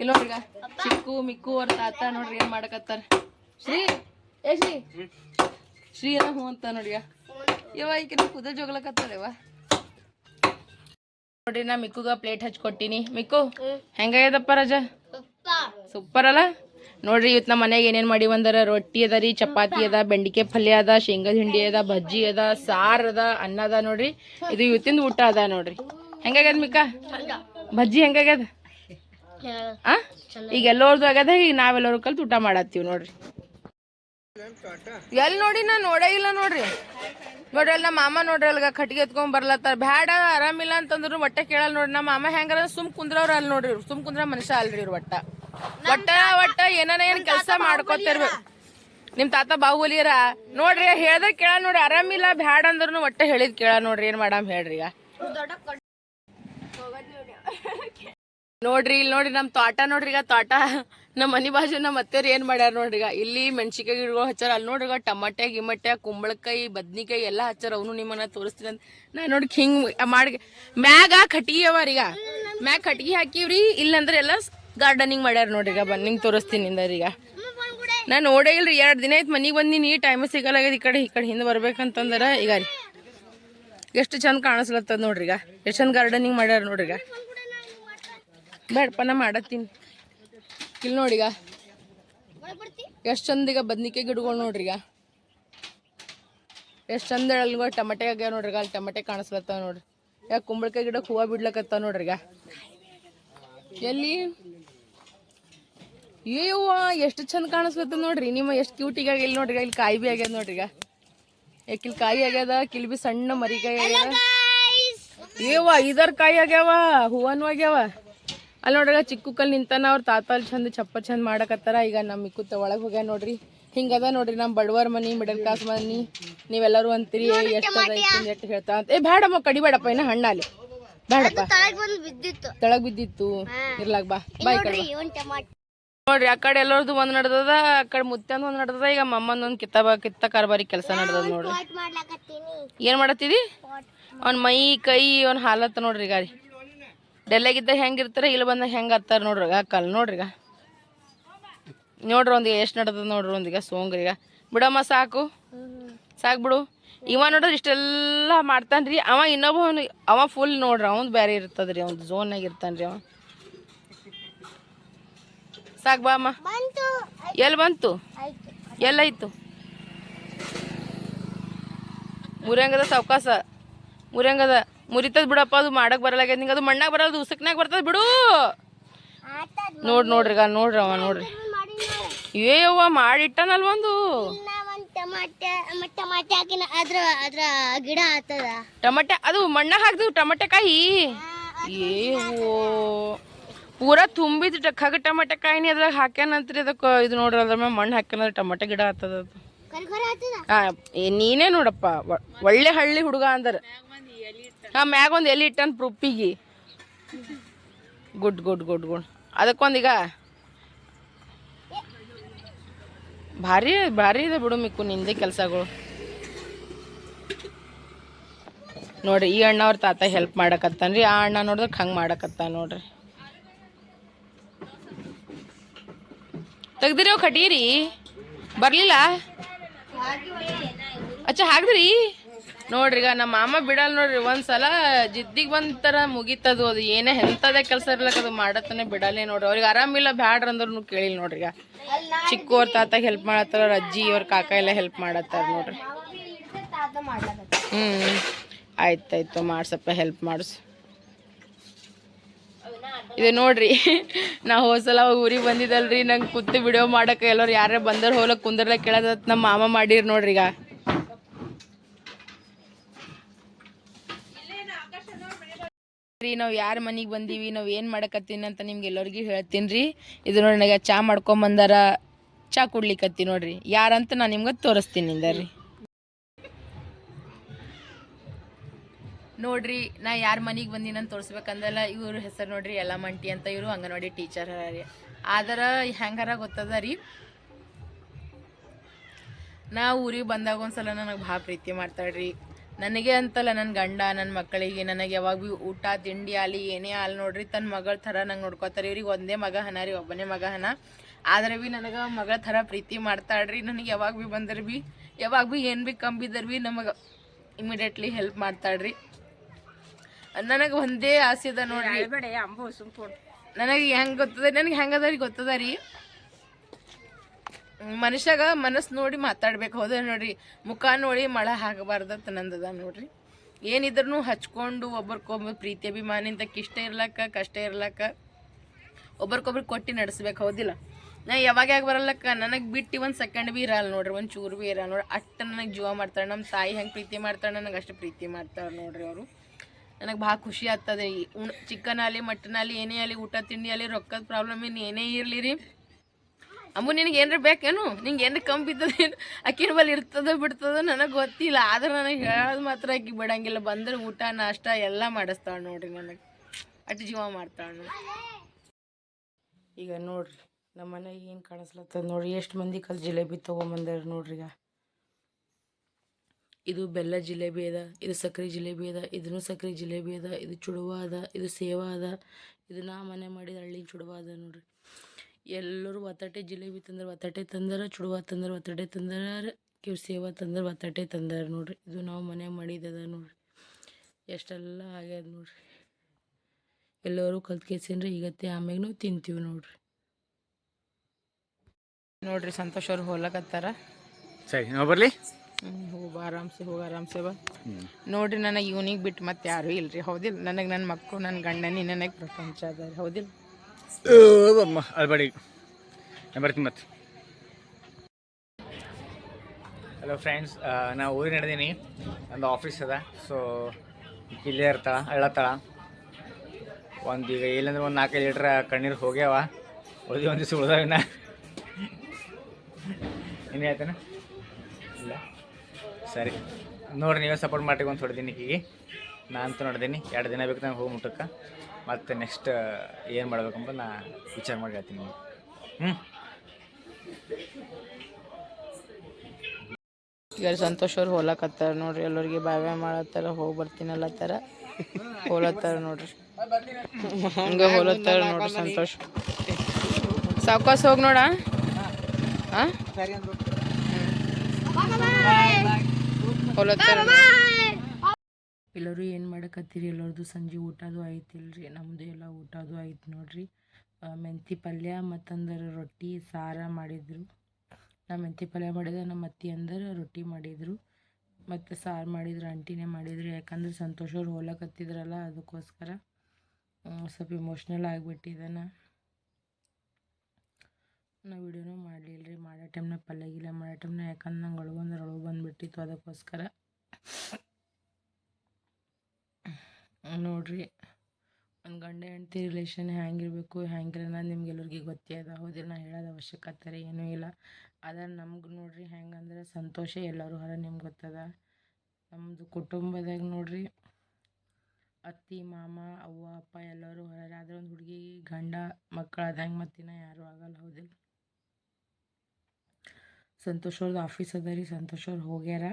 Speaker 1: ಇಲ್ಲ ನೋಡ್ರಿಗ ಚಿಕ್ಕು ಮಿಕ್ಕು ಅವ್ರ ತಾತ ನೋಡ್ರಿ ಏನ್ ಮಾಡಕತ್ತಾರ. ಶ್ರೀ? ಏ ಶ್ರೀ? ಶ್ರೀ ಏನ ಹ್ಞೂ ಅಂತ ನೋಡ್ರಿಗ ಇವ ಈಕಿನ ಕೂದಲ್ ಇವ ನೋಡ್ರಿ ನಾ ಮಿಕ್ಕುಗ ಪ್ಲೇಟ್ ಹಚ್ಕೊಟ್ಟಿನಿ. ಮಿಕ್ಕು ಹೆಂಗಾಗ್ಯದಪ್ಪ ರಜಾ? ಸೂಪರ್ ಅಲ್ಲ? ನೋಡ್ರಿ ಇವತ್ತು ನಮ್ಮ ಮನೆಗೆ ಏನೇನು ಮಾಡಿ ಬಂದಾರ? ರೊಟ್ಟಿ ಅದ ರೀ, ಚಪಾತಿ ಅದ, ಬೆಂಡಿಕೆ ಪಲ್ಯ ಅದ, ಶೇಂಗದ ಹಿಂಡಿ ಅದ, ಬಜ್ಜಿ ಅದ, ಸಾರ್ ಅದ, ಅನ್ನ ಅದ ನೋಡ್ರಿ. ಇದು ಇವತ್ತಿಂದ ಊಟ ಅದ ನೋಡ್ರಿ. ಹೆಂಗಾಗ್ಯದ ಮಿಕ್ಕ? ಬಜ್ಜಿ ಹೆಂಗಾಗ್ಯದ? ಈಗ ಎಲ್ಲೋರ್ದು ಆಗ್ಯದ, ಈಗ ನಾವೆಲ್ಲರೂ ಕಲ್ತು ಊಟ ಮಾಡತ್ತೀವಿ ನೋಡ್ರಿ. ಎಲ್ಲಿ ನೋಡಿ ನಾ ನೋಡೇ ಇಲ್ಲ ನೋಡ್ರಿ. ನೋಡ್ರಿ ಅಲ್ಲಿ ನಮ್ಮ ಮಾಮ ನೋಡ್ರಿ ಅಲ್ಗ, ಕಟ್ಟಿಗೆ ಎತ್ಕೊಂಡ್ ಬರ್ಲತ್ತಾರ. ಬ್ಯಾಡ, ಆರಾಮಿಲ್ಲ ಅಂತಂದ್ರು ಒಟ್ಟ ಕೇಳಲ್ಲ ನೋಡ್ರಿ. ನಮ್ಮ ಮಾಮ ಹೆಂಗಾರ ಸುಮ್ ಕುಂದ್ರವ್ರ ಅಲ್ಲಿ ನೋಡ್ರಿ. ಸುಮ್ ಕುಂದ್ರ ಮನುಷ್ಯ ಅಲ್ರಿ ಇವ್ರು ಒಟ್ಟ. ಒಟ್ಟ ಒಟ್ಟ ಏನಾನ ಏನ್ ಕೆಲಸ ಮಾಡ್ಕೊತಿರ್ಬೇಕು. ನಿಮ್ ತಾತ ಬಾಹುಲಿಯರ ನೋಡ್ರಿ ಹೇಳ್ದ ಕೇಳ ನೋಡ್ರಿ ಆರಾಮಿಲ್ಲ ಬ್ಯಾಡ ಅಂದ್ರೂ ಒಟ್ಟ ಹೇಳಿದ್ ಕೇಳ ನೋಡ್ರಿ ಏನ್ ಮಾಡಾಮ್ ಹೇಳ್ರಿ ಈಗ. ನೋಡ್ರಿ ಇಲ್ಲಿ ನೋಡ್ರಿ ನಮ್ ತೋಟ ನೋಡ್ರಿ ಈಗ ತೋಟ. ನಮ್ಮ ಮನಿ ಬಾಜು ನಮ್ಮ ಅತ್ತೆಯವ್ರು ಏನ್ ಮಾಡ್ಯಾರ ನೋಡ್ರಿ ಈಗ. ಇಲ್ಲಿ ಮೆಣಸಿಕಾಯಿ ಗಿಡಗಳು ಹಚ್ಚಾರ ಅಲ್ಲಿ ನೋಡ್ರಿ ಈಗ ಟಮಾಟೆ ಗಿಮಟೆ ಕುಂಬಳಕಾಯಿ ಬದ್ನಿಕಾಯಿ ಎಲ್ಲಾ ಹಚ್ಚಾರ ಅವನು ನಿಮ್ಮನ್ನ ತೋರಿಸ್ತೀನಿ ಅಂತ ನಾ ನೋಡ್ರಿ ಹಿಂಗ್ ಮಾಡಿ ಮ್ಯಾಗ ಕಟ್ಟಿಗೆ ಅವ ಈಗ. ಮ್ಯಾಗ ಕಟ್ಟಿಗೆ ಹಾಕಿವ್ರಿ ಇಲ್ಲಂದ್ರೆ ಎಲ್ಲ ಗಾರ್ಡನಿಂಗ್ ಮಾಡ್ಯಾರ ನೋಡ್ರಿ ಈಗ ಬನ್ನಿ ನಿಂಗೆ ತೋರಿಸ್ತೀನಿ ಈಗ. ನಾ ನೋಡೇ ಇಲ್ರಿ ಎರಡು ದಿನ ಆಯ್ತು ಮನಿಗೆ ಬಂದಿನಿ ಟೈಮ್ ಸಿಗಲ್ಲ ಈ ಕಡೆ ಈ ಕಡೆ ಹಿಂದೆ ಬರ್ಬೇಕಂತಂದ್ರೆ ಈಗ ರೀ. ಎಷ್ಟು ಚಂದ ಕಾಣಿಸ್ಲತ್ತದ ನೋಡ್ರಿ ಈಗ. ಎಷ್ಟು ಚಂದ ಗಾರ್ಡನಿಂಗ್ ಮಾಡ್ಯಾರ ನೋಡ್ರಿ ಈಗ. ಬೇಡಪ್ಪ ನಾ ಮಾಡತ್ತೀನಿ. ಇಲ್ಲಿ ನೋಡಿಗ ಎಷ್ಟು ಚಂದ ಈಗ ಬದ್ನಿಕಾಯಿ ಗಿಡಗಳು ನೋಡ್ರಿ ಈಗ. ಎಷ್ಟು ಚಂದ ಅಲ್ಲಿ ಟಮಟೆ ಆಗ್ಯಾವ ನೋಡ್ರಿ ಅಲ್ಲಿ ಟಮಟೆ ಕಾಣಿಸ್ಲತ್ತಾವ ನೋಡ್ರಿ. ಯಾಕೆ ಕುಂಬಳಕಾಯಿ ಗಿಡಕ್ಕೆ ಹೂವು ಬಿಡ್ಲಕತ್ತಾವ ನೋಡ್ರಿ ಈಗ. ಎಲ್ಲಿ? ಏವ್ವ ಎಷ್ಟು ಚಂದ ಕಾಣಿಸ್ಲತ್ತದ ನೋಡ್ರಿ. ನಿಮ್ಮ ಎಷ್ಟು ಕ್ಯೂಟಿಗೆ ಆಗಿಲ್ಲ ಇಲ್ಲಿ ನೋಡ್ರಿ ಇಲ್ಲಿ ಕಾಯಿ ಬಿ ಆಗ್ಯದ ನೋಡ್ರಿ ಈಗ. ಯಾಕೆ ಇಲ್ಲಿ ಕಾಯಿ ಆಗ್ಯದ? ಕಿಲ್ ಬಿ ಸಣ್ಣ ಮರಿಕಾಯಿ ಆಗ್ಯದ. ಏವ ಇದರ್ ಕಾಯಿ ಆಗ್ಯಾವ? ಹೂವನು ಆಗ್ಯಾವ? ಅಲ್ಲಿ ನೋಡ್ರಿ ಚಿಕ್ಕ ಕಲ್ ನಿಂತಾನ ಅವ್ರ ತಾತ ಅಲ್ಲಿ ಚಂದ ಚಪ್ಪ ಚಂದ ಮಾಡಕತ್ತಾರ. ಈಗ ನಮ್ಮ ಮಿಕ್ಕುತ್ತ ಒಳಗೆ ಹೋಗ್ಯ ನೋಡ್ರಿ. ಹಿಂಗದ ನೋಡ್ರಿ ನಮ್ಮ ಬಡವರ ಮನಿ ಮಿಡಲ್ ಕ್ಲಾಸ್ ಮನಿ. ನೀವೆಲ್ಲರೂ ಅಂತೀರಿ ಎಷ್ಟು ಅದ ಎಷ್ಟು ಹೇಳ್ತಾ ಅಂತ. ಏ ಬೇಡಮ್ಮ ಕಡಿಬೇಡಪ್ಪ ಇನ್ನ ಹಣ್ಣಾಲಿ ಬೇಡಪ್ಪ.
Speaker 3: ತಳಗ್ ಬಂದು ಬಿದ್ದಿತ್ತು.
Speaker 1: ಇರ್ಲಾಕ್ ಬಾ. ಬಾಯ್ ಕಡೆ ನೋಡ್ರಿ ಆ ಕಡೆ ಎಲ್ಲರದು ಒಂದ್ ನಡ್ದದ ಆ ಕಡೆ ಮುತ್ತಂದ್ ಒಂದ್ ನಡ್ದದ ಈಗ ಮಮ್ಮಂದ್ ಒಂದ್ ಕಿತ್ತ ಕಿತ್ತ ಕಾರ್ಬಾರಿ ಕೆಲಸ ನಡ್ದದ ನೋಡ್ರಿ. ಏನ್ ಮಾಡತ್ತಿದಿ? ಅವ್ನ ಮೈ ಕೈ ಅವ್ನ ಹಾಲತ್ತ ನೋಡ್ರಿ ಗಾರಿ ಡೆಲ್ಲಾಗಿದ್ದ ಹೆಂಗಿರ್ತಾರ ಇಲ್ಲಿ ಬಂದಾಗ ಹೆಂಗ ಹತ್ತಾರ ನೋಡ್ರಿ ಆ ಕಲ್. ನೋಡ್ರಿ ಈಗ. ನೋಡ್ರಿ ಒಂದಿಗೆ ಎಷ್ಟು ನಡ್ದದ ನೋಡ್ರಿ ಒಂದಿಗ ಸೋಂಗ್ರಿಗ ಬಿಡಮ್ಮ ಸಾಕು. ಸಾಕು ಬಿಡು. ಇವ ನೋಡ್ರಿ ಇಷ್ಟೆಲ್ಲ ಮಾಡ್ತಾನ್ರಿ. ಅವ ಇನ್ನೊಬ್ಬ ಅವ್ನು- ಅವ ಫುಲ್ ನೋಡ್ರಿ ಅವ್ನು ಬೇರೆ ಇರ್ತದ್ರಿ ಝೋನಾಗ ಇರ್ತಾನೆ ರೀ ಅವ. ಸಾಕು ಬಾ ಅಮ್ಮ.
Speaker 3: ಬಂತು.
Speaker 1: ಎಲ್ಲಿ ಬಂತು?
Speaker 3: ಆಯ್ತು?
Speaker 1: ಎಲ್ಲೈತು ಮುರಿಯಂಗದ ಸಾವ್ಕಾಸ. ಮುರಿಯಂಗದ ಮುರಿತದ ಬಿಡಪ್ಪ ಅದು ಮಾಡಕ್ ಬರಲಾಗ್ಯದ ನಿಂಗೆ ಅದು ಮಣ್ಣಾಗ ಬರಲ್ಲ ಉಸಕ್ನಾಗ ಬರ್ತದ ಬಿಡು. ನೋಡ್ ನೋಡ್ರಿ ಈಗ ನೋಡ್ರಿ. ಅವ ನೋಡ್ರಿ
Speaker 3: ಏ
Speaker 1: ಏಯವ್ವ ಮಾಡಿಟ್ಟನಲ್ ಒಂದು
Speaker 3: ಇನ್ನ ಒಂದ್ ಟಮಾಟ ಮತ್ತ್ ಟಮಾಟ ಹಾಕಿನ ಅದ್ರ ಅದ್ರ ಗಿಡ ಆತದ.
Speaker 1: ಟಮಟೆ ಅದು ಮಣ್ಣಾಗ ಹಾಕ್ದು ಟಮಟೆ ಕಾಯಿ? ಪೂರ ಪೂರಾ ತುಂಬಿದ್ ಖಗ ಟಮಟೆ ಕಾಯಿನಿ ಅದ್ರಾಗ ಹಾಕ್ಯಾನಂತ್ರಿ ಅದಕ್ಕೆ ಇದು ನೋಡ್ರಿ ಅದ್ರ ಮೇಲೆ ಮಣ್ಣು ಹಾಕ್ಯಾನಂದ್ರೆ ಟಮಟೆ ಗಿಡ ಆಗ್ತದ ಅದು.
Speaker 3: ಆತದ.
Speaker 1: ಏ, ನೀನೇ ನೋಡಪ್ಪ ಒಳ್ಳೆ ಹಳ್ಳಿ ಹುಡುಗ ಅಂದ್ರೆ. ಹಾ ಮ್ಯಾಗ ಒಂದು ಎಲ್ಲಿ ಇಟ್ಟನ್ ಪ್ರೂಪಿಗಿ. Good good good good. ಅದಕ್ಕೊಂದೀಗ ಭಾರಿ ಭಾರಿ ಇದೆ ಬಿಡು ಮಿಕ್ಕು, ನಿಂದೆ ಕೆಲಸಗಳು. ನೋಡ್ರಿ, ಈ ಅಣ್ಣ ಅವ್ರ ತಾತ ಹೆಲ್ಪ್ ಮಾಡಕತ್ತಾನ್ರಿ ಆ ಅಣ್ಣ ನೋಡಿದ್ರೆ ಹಂಗೆ ಮಾಡಕತ್ತಾನ ನೋಡ್ರಿ. ತೆಗ್ದಿರಿ ಅವ್ ಕಟೀರಿ? ಬರ್ಲಿಲ್ಲ? ಅಚ್ಚ, ಹಾಕ್ದ್ರಿ? ನೋಡ್ರಿ, ಈಗ ನಮ್ಮ ಮಾಮ ಬಿಡಲ್ಲ ನೋಡ್ರಿ, ಒಂದ್ಸಲ ಜಿದ್ದಿಗೆ ಬಂದರ ಮುಗೀತದು, ಅದು ಏನೇ ಎಂಥದೇ ಕೆಲಸ ಇರ್ಲಕ್ಕ ಅದು ಮಾಡತ್ತನೆ ಬಿಡಲ್ಲೇ ನೋಡ್ರಿ. ಅವ್ರಿಗೆ ಆರಾಮಿಲ್ಲ ಬ್ಯಾಡ್ರ ಅಂದ್ರೂ ಕೇಳಿಲ್ಲ ನೋಡ್ರಿ ಈಗ. ಚಿಕ್ಕವ್ರ ತಾತ ಹೆಲ್ಪ್ ಮಾಡತ್ತಾರ, ಅವ್ರ ಅಜ್ಜಿ ಅವ್ರ ಕಾಕ ಎಲ್ಲ ಹೆಲ್ಪ್ ಮಾಡತ್ತಾರ ನೋಡ್ರಿ. ಹ್ಞೂ ಆಯ್ತಾಯ್ತು ಮಾಡ್ಸಪ್ಪ ಹೆಲ್ಪ್ ಮಾಡಿಸು. ಇದು ನೋಡ್ರಿ ನಾ ಹೋದ್ಸಲ ಊರಿಗೆ ಬಂದಿದ್ದಲ್ರಿ, ನಂಗೆ ಕೂತು ವಿಡಿಯೋ ಮಾಡಕ್ಕೆ ಎಲ್ಲರು ಯಾರೇ ಬಂದರು ಹೋಲಕ್ ಕುಂದರ್ಲಕ್ಕೆ ಕೇಳೋದ ನಮ್ಮ ಮಾಮ ಮಾಡೀರಿ ನೋಡ್ರಿ ಈಗ. ರೀ, ನಾವು ಯಾರ ಮನೆಗೆ ಬಂದೀವಿ, ನಾವು ಏನು ಮಾಡಕತ್ತೀನಿ ಅಂತ ನಿಮ್ಗೆ ಎಲ್ಲರಿಗೂ ಹೇಳ್ತೀನಿ ರೀ. ಇದು ನೋಡಿ ನನಗೆ ಚಾ ಮಾಡ್ಕೊಂಬಂದಾರ ಚಾ ಕುಡ್ಲಿಕ್ಕತ್ತಿ ನೋಡ್ರಿ. ಯಾರಂತ ನಾನು ನಿಮ್ಗೆ ತೋರಿಸ್ತೀನಿ ರೀ. ನೋಡ್ರಿ, ನಾ ಯಾರ ಮನೆಗೆ ಬಂದಿನಂತ ತೋರಿಸ್ಬೇಕಂದಲ್ಲ, ಇವ್ರ ಹೆಸರು ನೋಡ್ರಿ ಯಲ್ಲಮಂಟಿ ಅಂತ ಇವರು ಅಂಗನವಾಡಿ ಟೀಚರ್ ರೀ. ಆದ್ರೆ ಹೆಂಗಾರ ಗೊತ್ತದ ರೀ? ನಾ ಊರಿಗೆ ಬಂದಾಗ ಒಂದ್ಸಲ ನನಗೆ ಭಾಳ ಪ್ರೀತಿ ಮಾಡ್ತಾಳ್ರಿ. ನನಗೆ ಅಂತಲ್ಲ ನನ್ನ ಗಂಡ ನನ್ನ ಮಕ್ಕಳಿಗೆ ನನಗೆ ಯಾವಾಗ ಭೀ ಊಟ ತಿಂಡಿ ಆಗಲಿ ಏನೇ ಆಗಲಿ ನೋಡ್ರಿ ತನ್ನ ಮಗಳ ಥರ ನಂಗೆ ನೋಡ್ಕೋತಾರೆ. ಇವ್ರಿಗೆ ಒಂದೇ ಮಗ ಹನ ರೀ ಒಬ್ಬನೇ ಮಗ ಹನ. ಆದ್ರೆ ಭೀ ನನಗೆ ಮಗಳ ಥರ ಪ್ರೀತಿ ಮಾಡ್ತಾಳ್ರಿ. ನನಗೆ ಯಾವಾಗ ಭೀ ಬಂದ್ರೆ ಭೀ ಯಾವಾಗ ಭೀ ಏನು ಭೀ ಕಂಬಿದ್ರೆ ಭೀ ನಮಗೆ ಇಮಿಡಿಯೇಟ್ಲಿ ಹೆಲ್ಪ್ ಮಾಡ್ತಾಳ್ರಿ. ನನಗೆ ಒಂದೇ ಆಸೆ ಅದ ನೋಡ್ರಿ. ನನಗೆ ಹೆಂಗೆ ಗೊತ್ತದ ನನಗೆ ಹೆಂಗದ ರೀ ಗೊತ್ತದ ರೀ. ಮನುಷ್ಯಾಗ ಮನಸ್ಸು ನೋಡಿ ಮಾತಾಡ್ಬೇಕು. ಹೌದ ನೋಡ್ರಿ ಮುಖ ನೋಡಿ ಮಳ ಹಾಕಬಾರ್ದತ್ತ ನಂದದ ನೋಡ್ರಿ. ಏನಿದ್ರು ಹಚ್ಕೊಂಡು ಒಬ್ರಿಗೊಬ್ರು ಪ್ರೀತಿ, ಅಭಿಮಾನಿಂದ ಕಿಷ್ಟ ಇರ್ಲಕ್ಕ, ಕಷ್ಟ ಇರ್ಲಕ್ಕ ಒಬ್ರಿಗೊಬ್ರು ಕೊಟ್ಟು ನಡೆಸ್ಬೇಕು, ಹೌದಿಲ್ಲ? ನಾ ಯಾವಾಗ ಯಾಕೆ ಬರಲ್ಲಕ್ಕ, ನನಗೆ ಬಿಟ್ಟು ಒಂದು ಸೆಕೆಂಡ್ ಭೀ ಇರಲ್ಲ ನೋಡ್ರಿ, ಒಂದು ಚೂರು ಭೀ ಇರಲ್ಲ ನೋಡ್ರಿ. ಅಷ್ಟು ನನಗೆ ಜೀವ ಮಾಡ್ತಾಳೆ ನಮ್ಮ ತಾಯಿ ಹೆಂಗೆ ಪ್ರೀತಿ ಮಾಡ್ತಾಳೆ, ನನಗೆ ಅಷ್ಟು ಪ್ರೀತಿ ಮಾಡ್ತಾಳೆ ನೋಡ್ರಿ ಅವರು. ನನಗೆ ಭಾಳ ಖುಷಿ ಆಗ್ತದೆ. ಚಿಕನ್ ಆಗಲಿ ಮಟನ್ ಆಗಲಿ ಏನೇ ಆಗಲಿ, ಊಟ, ತಿಂಡಿ ಆಗಲಿ, ರೊಕ್ಕದ ಪ್ರಾಬ್ಲಮ್ ಏನು ಏನೇ ಇರಲಿ ರೀ. ಅಮ್ಮು, ನಿನಗೆ ಏನ್ರ ಬೇಕೇನು? ನಿಂಗೆ ಏನ್ರ ಕಮ್ಮಿ ಬಿದ್ದದೇನು ಅಕ್ಕಿನ ಬಲ್ಲಿ ಇರ್ತದ ಬಿಡ್ತದ ನನಗೆ ಗೊತ್ತಿಲ್ಲ. ಆದ್ರೆ ನನಗೆ ಹೇಳೋದು ಮಾತ್ರ ಅಕ್ಕಿ ಬಿಡಂಗಿಲ್ಲ. ಬಂದ್ರೆ ಊಟ, ನಾಷ್ಟ ಎಲ್ಲ ಮಾಡಿಸ್ತಾಳೆ ನೋಡ್ರಿ ನನಗೆ. ಅಷ್ಟು ಜೀವ ಮಾಡ್ತಾಳೆ ಈಗ ನೋಡ್ರಿ, ನಮ್ಮ ಮನೆಗೆ ಏನು ಕಾಣಿಸ್ಲತ್ತದ ನೋಡ್ರಿ. ಎಷ್ಟು ಮಂದಿ ಕಲ್ ಜಿಲೇಬಿ ತೊಗೊಂಬಂದಾರ ನೋಡ್ರಿ ಈಗ. ಇದು ಬೆಲ್ಲ ಜಿಲೇಬಿ ಅದ, ಇದು ಸಕ್ಕರೆ ಜಿಲೇಬಿ ಅದ, ಇದನ್ನು ಸಕ್ಕರೆ ಜಿಲೇಬಿ ಅದ, ಇದು ಚುಡುವ ಅದ, ಇದು ಸೇವಾ ಅದ. ಇದು ನಾ ಮನೆ ಮಾಡಿದ ಹಳ್ಳಿ ಚುಡುವ ಅದ ನೋಡ್ರಿ. ಎಲ್ಲರೂ ಒತ್ತಟೆ ಜಿಲೇಬಿ ತಂದ್ರೆ ಒತ್ತಟೆ ತಂದಾರ ಚುಡುವ ತಂದ್ರೆ ಒತ್ತಟೆ ತಂದಾರ ಕಿವ್ ಸೇವ ತಂದ್ರೆ ಒತ್ತಟೆ ತಂದಾರ ನೋಡ್ರಿ. ಇದು ನಾವು ಮನೆ ಮಾಡಿದದ ನೋಡ್ರಿ. ಎಷ್ಟೆಲ್ಲ ಆಗ್ಯದ ನೋಡ್ರಿ. ಎಲ್ಲರೂ ಕಲ್ತ್ಕೇಸಿನ್ರಿ ಈಗತ್ತೆ ಆಮ್ಯಾಗ ನಾವು ತಿಂತೀವಿ ನೋಡ್ರಿ. ನೋಡ್ರಿ ಸಂತೋಷ್ ಅವ್ರು ಹೋಲಕತ್ತಾರ
Speaker 2: ಸರಿ ನಾವು ಬರಲಿ?
Speaker 1: ಹೋಗ ಆರಾಮ್ಸೆ ಹೋಗ ಆರಾಮ್ಸೆ ಬಾ. ನೋಡ್ರಿ ನನಗೆ ಇವನಿಗೆ ಬಿಟ್ಟು ಮತ್ತೆ ಯಾರೂ ಇಲ್ರಿ. ಹೌದಿಲ್ಲ ನನಗೆ ನನ್ನ ಮಕ್ಕಳು ನನ್ನ ಗಂಡನಿ ನನಗೆ ಪ್ರಪಂಚ ಅದ ಹೌದಿಲ್ಲ
Speaker 2: ಅಲ್ಬೇಡಿ ನಾನು ಬರ್ತೀನಿ ಮತ್ತೆ. ಹಲೋ ಫ್ರೆಂಡ್ಸ್ ನಾ ಊರಿನ ನಡೆದೀನಿ. ನಂದು ಆಫೀಸ್ ಅದ ಸೊ ಇಲ್ಲೇ ಇರ್ತಾಳ ಅಳ್ಳತ್ತಾಳ ಒಂದು ಈಗ ಇಲ್ಲಂದ್ರೆ ಒಂದು ನಾಲ್ಕೈದು ಲೀಟ್ರ್ ಕಣ್ಣೀರು ಹೋಗ್ಯಾವ. ಉಳಿದು ಒಂದು ದಿವಸ ಇನ್ನ. ಇನ್ನೇ ಆಯ್ತಾನ ಇಲ್ಲ. ಸರಿ. ನೋಡ್ರಿ, ನೀವೇ ಸಪೋರ್ಟ್ ಮಾಡಿ ಒಂದು ಹೊಡೆದೀನಿ ಈಗಿಗೆ ನಾನು ಅಂತೂ ನೋಡಿದೀನಿ. ಎರಡು ದಿನ ಬೇಕು ನಂಗೆ ಹೋಗಿ ಮುಟ್ಟಕ್ಕೆ. ಮತ್ತು ನೆಕ್ಸ್ಟ್ ಏನು ಮಾಡ್ಬೇಕಂತ ನಾ ವಿಚಾರ ಮಾಡಿ ಹೇಳ್ತೀನಿ ಹ್ಮ್? ಹ್ಞೂ
Speaker 1: ಈಗ ಸಂತೋಷ್ ಅವ್ರು ಹೋಲಕತ್ತಾರ ನೋಡ್ರಿ ಎಲ್ಲರಿಗೆ ಬಾಯ್ ಬಾಯ್ ಮಾಡತ್ತಾರ ಹೋಗಿ ಬರ್ತೀನಲ್ಲತ್ತಾರ ಹೋಲತ್ತಾರ ನೋಡ್ರಿ. ಹಂಗ ಹೋಲತ್ತಾರ ನೋಡ್ರಿ ಸಂತೋಷ್. ಸಾವ್ಕಾಸ್ ಹೋಗಿ ನೋಡ. ಆ? ಹೋಲತ್ತಾರ ಎಲ್ಲರೂ ಏನು ಮಾಡಕತ್ತೀರಿ? ಎಲ್ಲರದು ಸಂಜೆ ಊಟದು ಐತಿಲ್ರಿ ನಮ್ಮದು ಎಲ್ಲ ಊಟದು ಐತಿ ನೋಡ್ರಿ. ಮೆಂತಿ ಪಲ್ಯ ಮತ್ತಂದ್ರೆ ರೊಟ್ಟಿ ಸಾರ ಮಾಡಿದ್ರು. ನಾ ಮೆಂತಿ ಪಲ್ಯ ಮಾಡಿದೆ ನಮ್ಮ ಅತ್ತಿ ಅಂದ್ರೆ ರೊಟ್ಟಿ ಮಾಡಿದರು. ಮತ್ತು ಸಾರು ಮಾಡಿದ್ರು ಆಂಟಿನೇ ಮಾಡಿದ್ರು. ಯಾಕಂದ್ರೆ ಸಂತೋಷ ಅವ್ರು ಹೋಲಕತ್ತಿದ್ರಲ್ಲ, ಅದಕ್ಕೋಸ್ಕರ ಸ್ವಲ್ಪ ಇಮೋಷ್ನಲ್ ಆಗಿಬಿಟ್ಟಿದ್ದಾನೆ ನಾ. ವಿಡಿಯೋನೂ ಮಾಡಲಿಲ್ಲ ರೀ ಮಾಡೋ ಟೈಮ್ನಾಗ ಪಲ್ಯ ಗಿಲ್ಲ ಮಾಡೋ ಟೈಮ್ನಾಗ ಯಾಕಂದ್ರೆ ನಂಗೆ ಅಳು ಒಳಗೆ ಬಂದುಬಿಟ್ಟಿತ್ತು ಅದಕ್ಕೋಸ್ಕರ. ನೋಡ್ರಿ. ಒಂದು ಗಂಡ ಹೆಂಡ್ತಿ ರಿಲೇಷನ್ ಹ್ಯಾಂಗಿರಬೇಕು ಹ್ಯಾಂಗಿಲ್ಲ ನಿಮ್ಗೆಲ್ಲರಿಗೆ ಗೊತ್ತೇ ಅದ. ಹೌದಿಲ್ಲ, ನಾ ಹೇಳೋದು ಅವಶ್ಯಕತೆ ಏನೂ ಇಲ್ಲ. ಆದ್ರೆ ನಮ್ಗೆ ನೋಡಿರಿ ಹೆಂಗಂದ್ರೆ ಸಂತೋಷ ಎಲ್ಲರೂ ಹೊರ ನಿಮ್ಗೆ ಗೊತ್ತದ. ನಮ್ಮದು ಕುಟುಂಬದಾಗ ನೋಡಿರಿ, ಅತ್ತಿ, ಮಾಮ, ಅವ್ವ, ಅಪ್ಪ ಎಲ್ಲರೂ ಹೊರ ಆದ್ರೆ ಒಂದು ಹುಡುಗಿ, ಗಂಡ ಮಕ್ಕಳು ಆದಂಗೆ ಮತ್ತಿನ ಯಾರೂ ಆಗಲ್ಲ, ಹೌದಿಲ್ಲ. ಸಂತೋಷ ಅವ್ರದ್ದು ಆಫೀಸ್ ಅದ ರೀ, ಸಂತೋಷ್ ಅವ್ರು ಹೋಗ್ಯಾರ.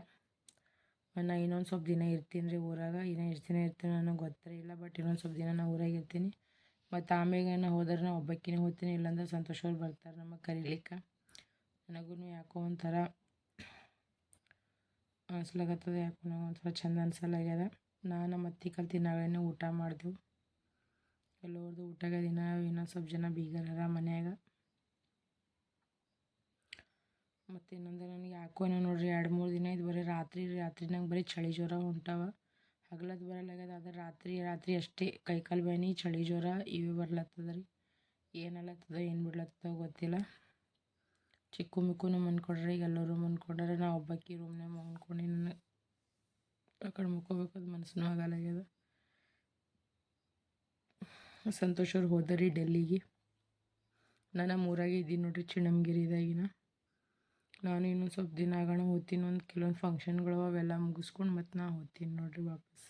Speaker 1: ನಾ ಇನ್ನೊಂದು ಸ್ವಲ್ಪ ದಿನ ಇರ್ತೀನಿ ರೀ ಊರಾಗ. ಇನ್ನೂ ಎಷ್ಟು ದಿನ ಇರ್ತೀನಿ ನನಗೆ ಗೊತ್ತೇ ಇಲ್ಲ, ಬಟ್ ಇನ್ನೊಂದು ಸ್ವಲ್ಪ ದಿನ ನಾನು ಊರಾಗ ಇರ್ತೀನಿ. ಮತ್ತು ಆಮೇಲೆ ನಾ ಹೋದ್ರೆ ನಾ ಒಬ್ಬಾಕಿನೇ ಹೋಗ್ತೀನಿ, ಇಲ್ಲಾಂದ್ರೆ ಸಂತೋಷ ಅವ್ರು ಬರ್ತಾರೆ ನಮಗೆ ಕರೀಲಿಕ್ಕೆ. ನನಗೂ ಯಾಕೋ ಒಂಥರ ಅನ್ಸ್ಲಾಗತ್ತದ ಯಾಕೋ ನಂಗೆ ಒಂಥರ ಚಂದ ಅನ್ಸಲಾಗ್ಯದ ನಾನು ಮತ್ತೆ ಕಲ್ತಿ ನಾವೇನೋ ಊಟ ಮಾಡಿದೆವು. ಎಲ್ಲೋರ್ದು ಊಟಗ ದಿನ, ಇನ್ನೊಂದು ಸ್ವಲ್ಪ ಜನ ಬೀಗರರ ಮನ್ಯಾಗ. ಮತ್ತು ಇನ್ನೊಂದು ನನಗೆ ಯಾಕೋ ಏನೋ ನೋಡ್ರಿ, ಎರಡು ಮೂರು ದಿನ ಇದು ಬರೀ ರಾತ್ರಿ ರಾತ್ರಿ ನಂಗೆ ಬರೀ ಚಳಿ ಜ್ವರ ಹೊಂಟಾವ. ಹಗಲತ್ತು ಬರಲಾಗ್ಯದ ಆದರೆ ರಾತ್ರಿ ರಾತ್ರಿ ಅಷ್ಟೇ ಕೈಕಾಲು ಬ್ಯಾನಿ ಚಳಿ ಜ್ವರ ಇವೇ ಬರ್ಲತ್ತದ ರೀ ಏನಲ್ಲತ್ತದ ಏನು ಬಿಡ್ಲತ್ತದ ಗೊತ್ತಿಲ್ಲ. ಚಿಕ್ಕು ಮಿಕ್ಕುನು ಮನ್ಕೊಡ್ರಿ ಈಗ ಎಲ್ಲರೂ ಮನ್ಕೊಂಡ್ರೆ ನಾ ಒಬ್ಬಾಕಿ ರೂಮ್ನಾಗ ಮನ್ಕೊಂಡು ನನಗೆ ಆ ಕಡೆ ಮುಕ್ಕೋಬೇಕದು ಮನಸ್ಸು ಆಗಲಾಗ್ಯದ ಸಂತೋಷವ್ರು ಹೋದರಿ ಡೆಲ್ಲಿಗೆ. ನಾನು ನಮ್ಮ ಊರಾಗೆ ಇದ್ದೀನಿ ನೋಡ್ರಿ ಚಿಣಮಗಿರಿದಾಗಿನ ನಾನು ಇನ್ನೊಂದು ಸ್ವಲ್ಪ ದಿನ ಆಗೋಣ ಹೋಗ್ತೀನಿ. ಒಂದು ಕೆಲವೊಂದು ಫಂಕ್ಷನ್ಗಳು ಅವೆಲ್ಲ ಮುಗಿಸ್ಕೊಂಡು ಮತ್ತು ನಾ ಓದ್ತೀನಿ ನೋಡಿರಿ ವಾಪಸ್.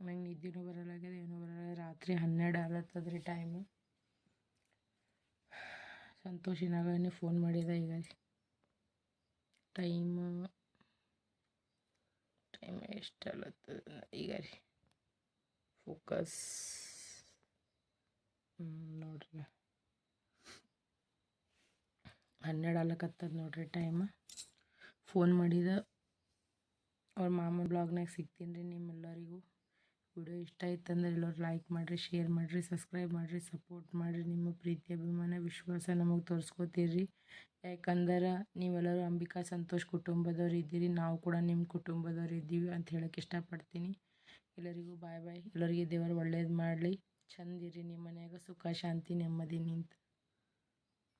Speaker 1: ನಂಗೆ ನಿದ್ದೆನೂ ಬರಲಾಗ್ಯದ ಏನೂ ಬರಲ್ಲ ರಾತ್ರಿ ಹನ್ನೆರಡು ಆಗ್ಲತ್ತದ ರೀ ಟೈಮು ಸಂತೋಷ್ ಇನ್ನಾಗನೇ ಫೋನ್ ಮಾಡಿದ ಈಗ. ಟೈಮ್ ಟೈಮ್ ಎಷ್ಟು ಆಗ್ಲತ್ತದ ಈಗ ರೀ. ಫೋಕಸ್ ನೋಡ್ರಿ. ಹನ್ನೆರಡು ಆಗ್ಲಕತ್ತದ ನೋಡ್ರಿ ಟೈಮ್ ಫೋನ್ ಮಾಡಿದ. ಅವ್ರ ಮಾಮ ಬ್ಲಾಗ್ನಾಗ ಸಿಗ್ತೀನಿ ರೀ ನಿಮ್ಮೆಲ್ಲರಿಗೂ. ವಿಡಿಯೋ ಇಷ್ಟ ಆಯ್ತಂದ್ರೆ ಎಲ್ಲರು ಲೈಕ್ ಮಾಡಿರಿ ಶೇರ್ ಮಾಡಿರಿ ಸಬ್ಸ್ಕ್ರೈಬ್ ಮಾಡಿರಿ ಸಪೋರ್ಟ್ ಮಾಡಿರಿ. ನಿಮ್ಮ ಪ್ರೀತಿ, ಅಭಿಮಾನ, ವಿಶ್ವಾಸ ನಮಗೆ ತೋರಿಸ್ಕೋತೀರಿ. ಯಾಕಂದ್ರೆ ನೀವೆಲ್ಲರೂ ಅಂಬಿಕಾ ಸಂತೋಷ್ ಕುಟುಂಬದವ್ರು ಇದ್ದೀರಿ. ನಾವು ಕೂಡ ನಿಮ್ಮ ಕುಟುಂಬದವ್ರು ಇದ್ದೀವಿ ಅಂತ ಹೇಳಕ್ಕೆ ಇಷ್ಟಪಡ್ತೀನಿ. ಎಲ್ಲರಿಗೂ ಬಾಯ್ ಬಾಯ್ ಎಲ್ಲರಿಗೆ ದೇವರು ಒಳ್ಳೇದು ಮಾಡಲಿ. ಚಂದಿರಿ ನಿಮ್ಮ ಮನ್ಯಾಗ. ಸುಖ, ಶಾಂತಿ, ನೆಮ್ಮದಿ ನಿಂತು.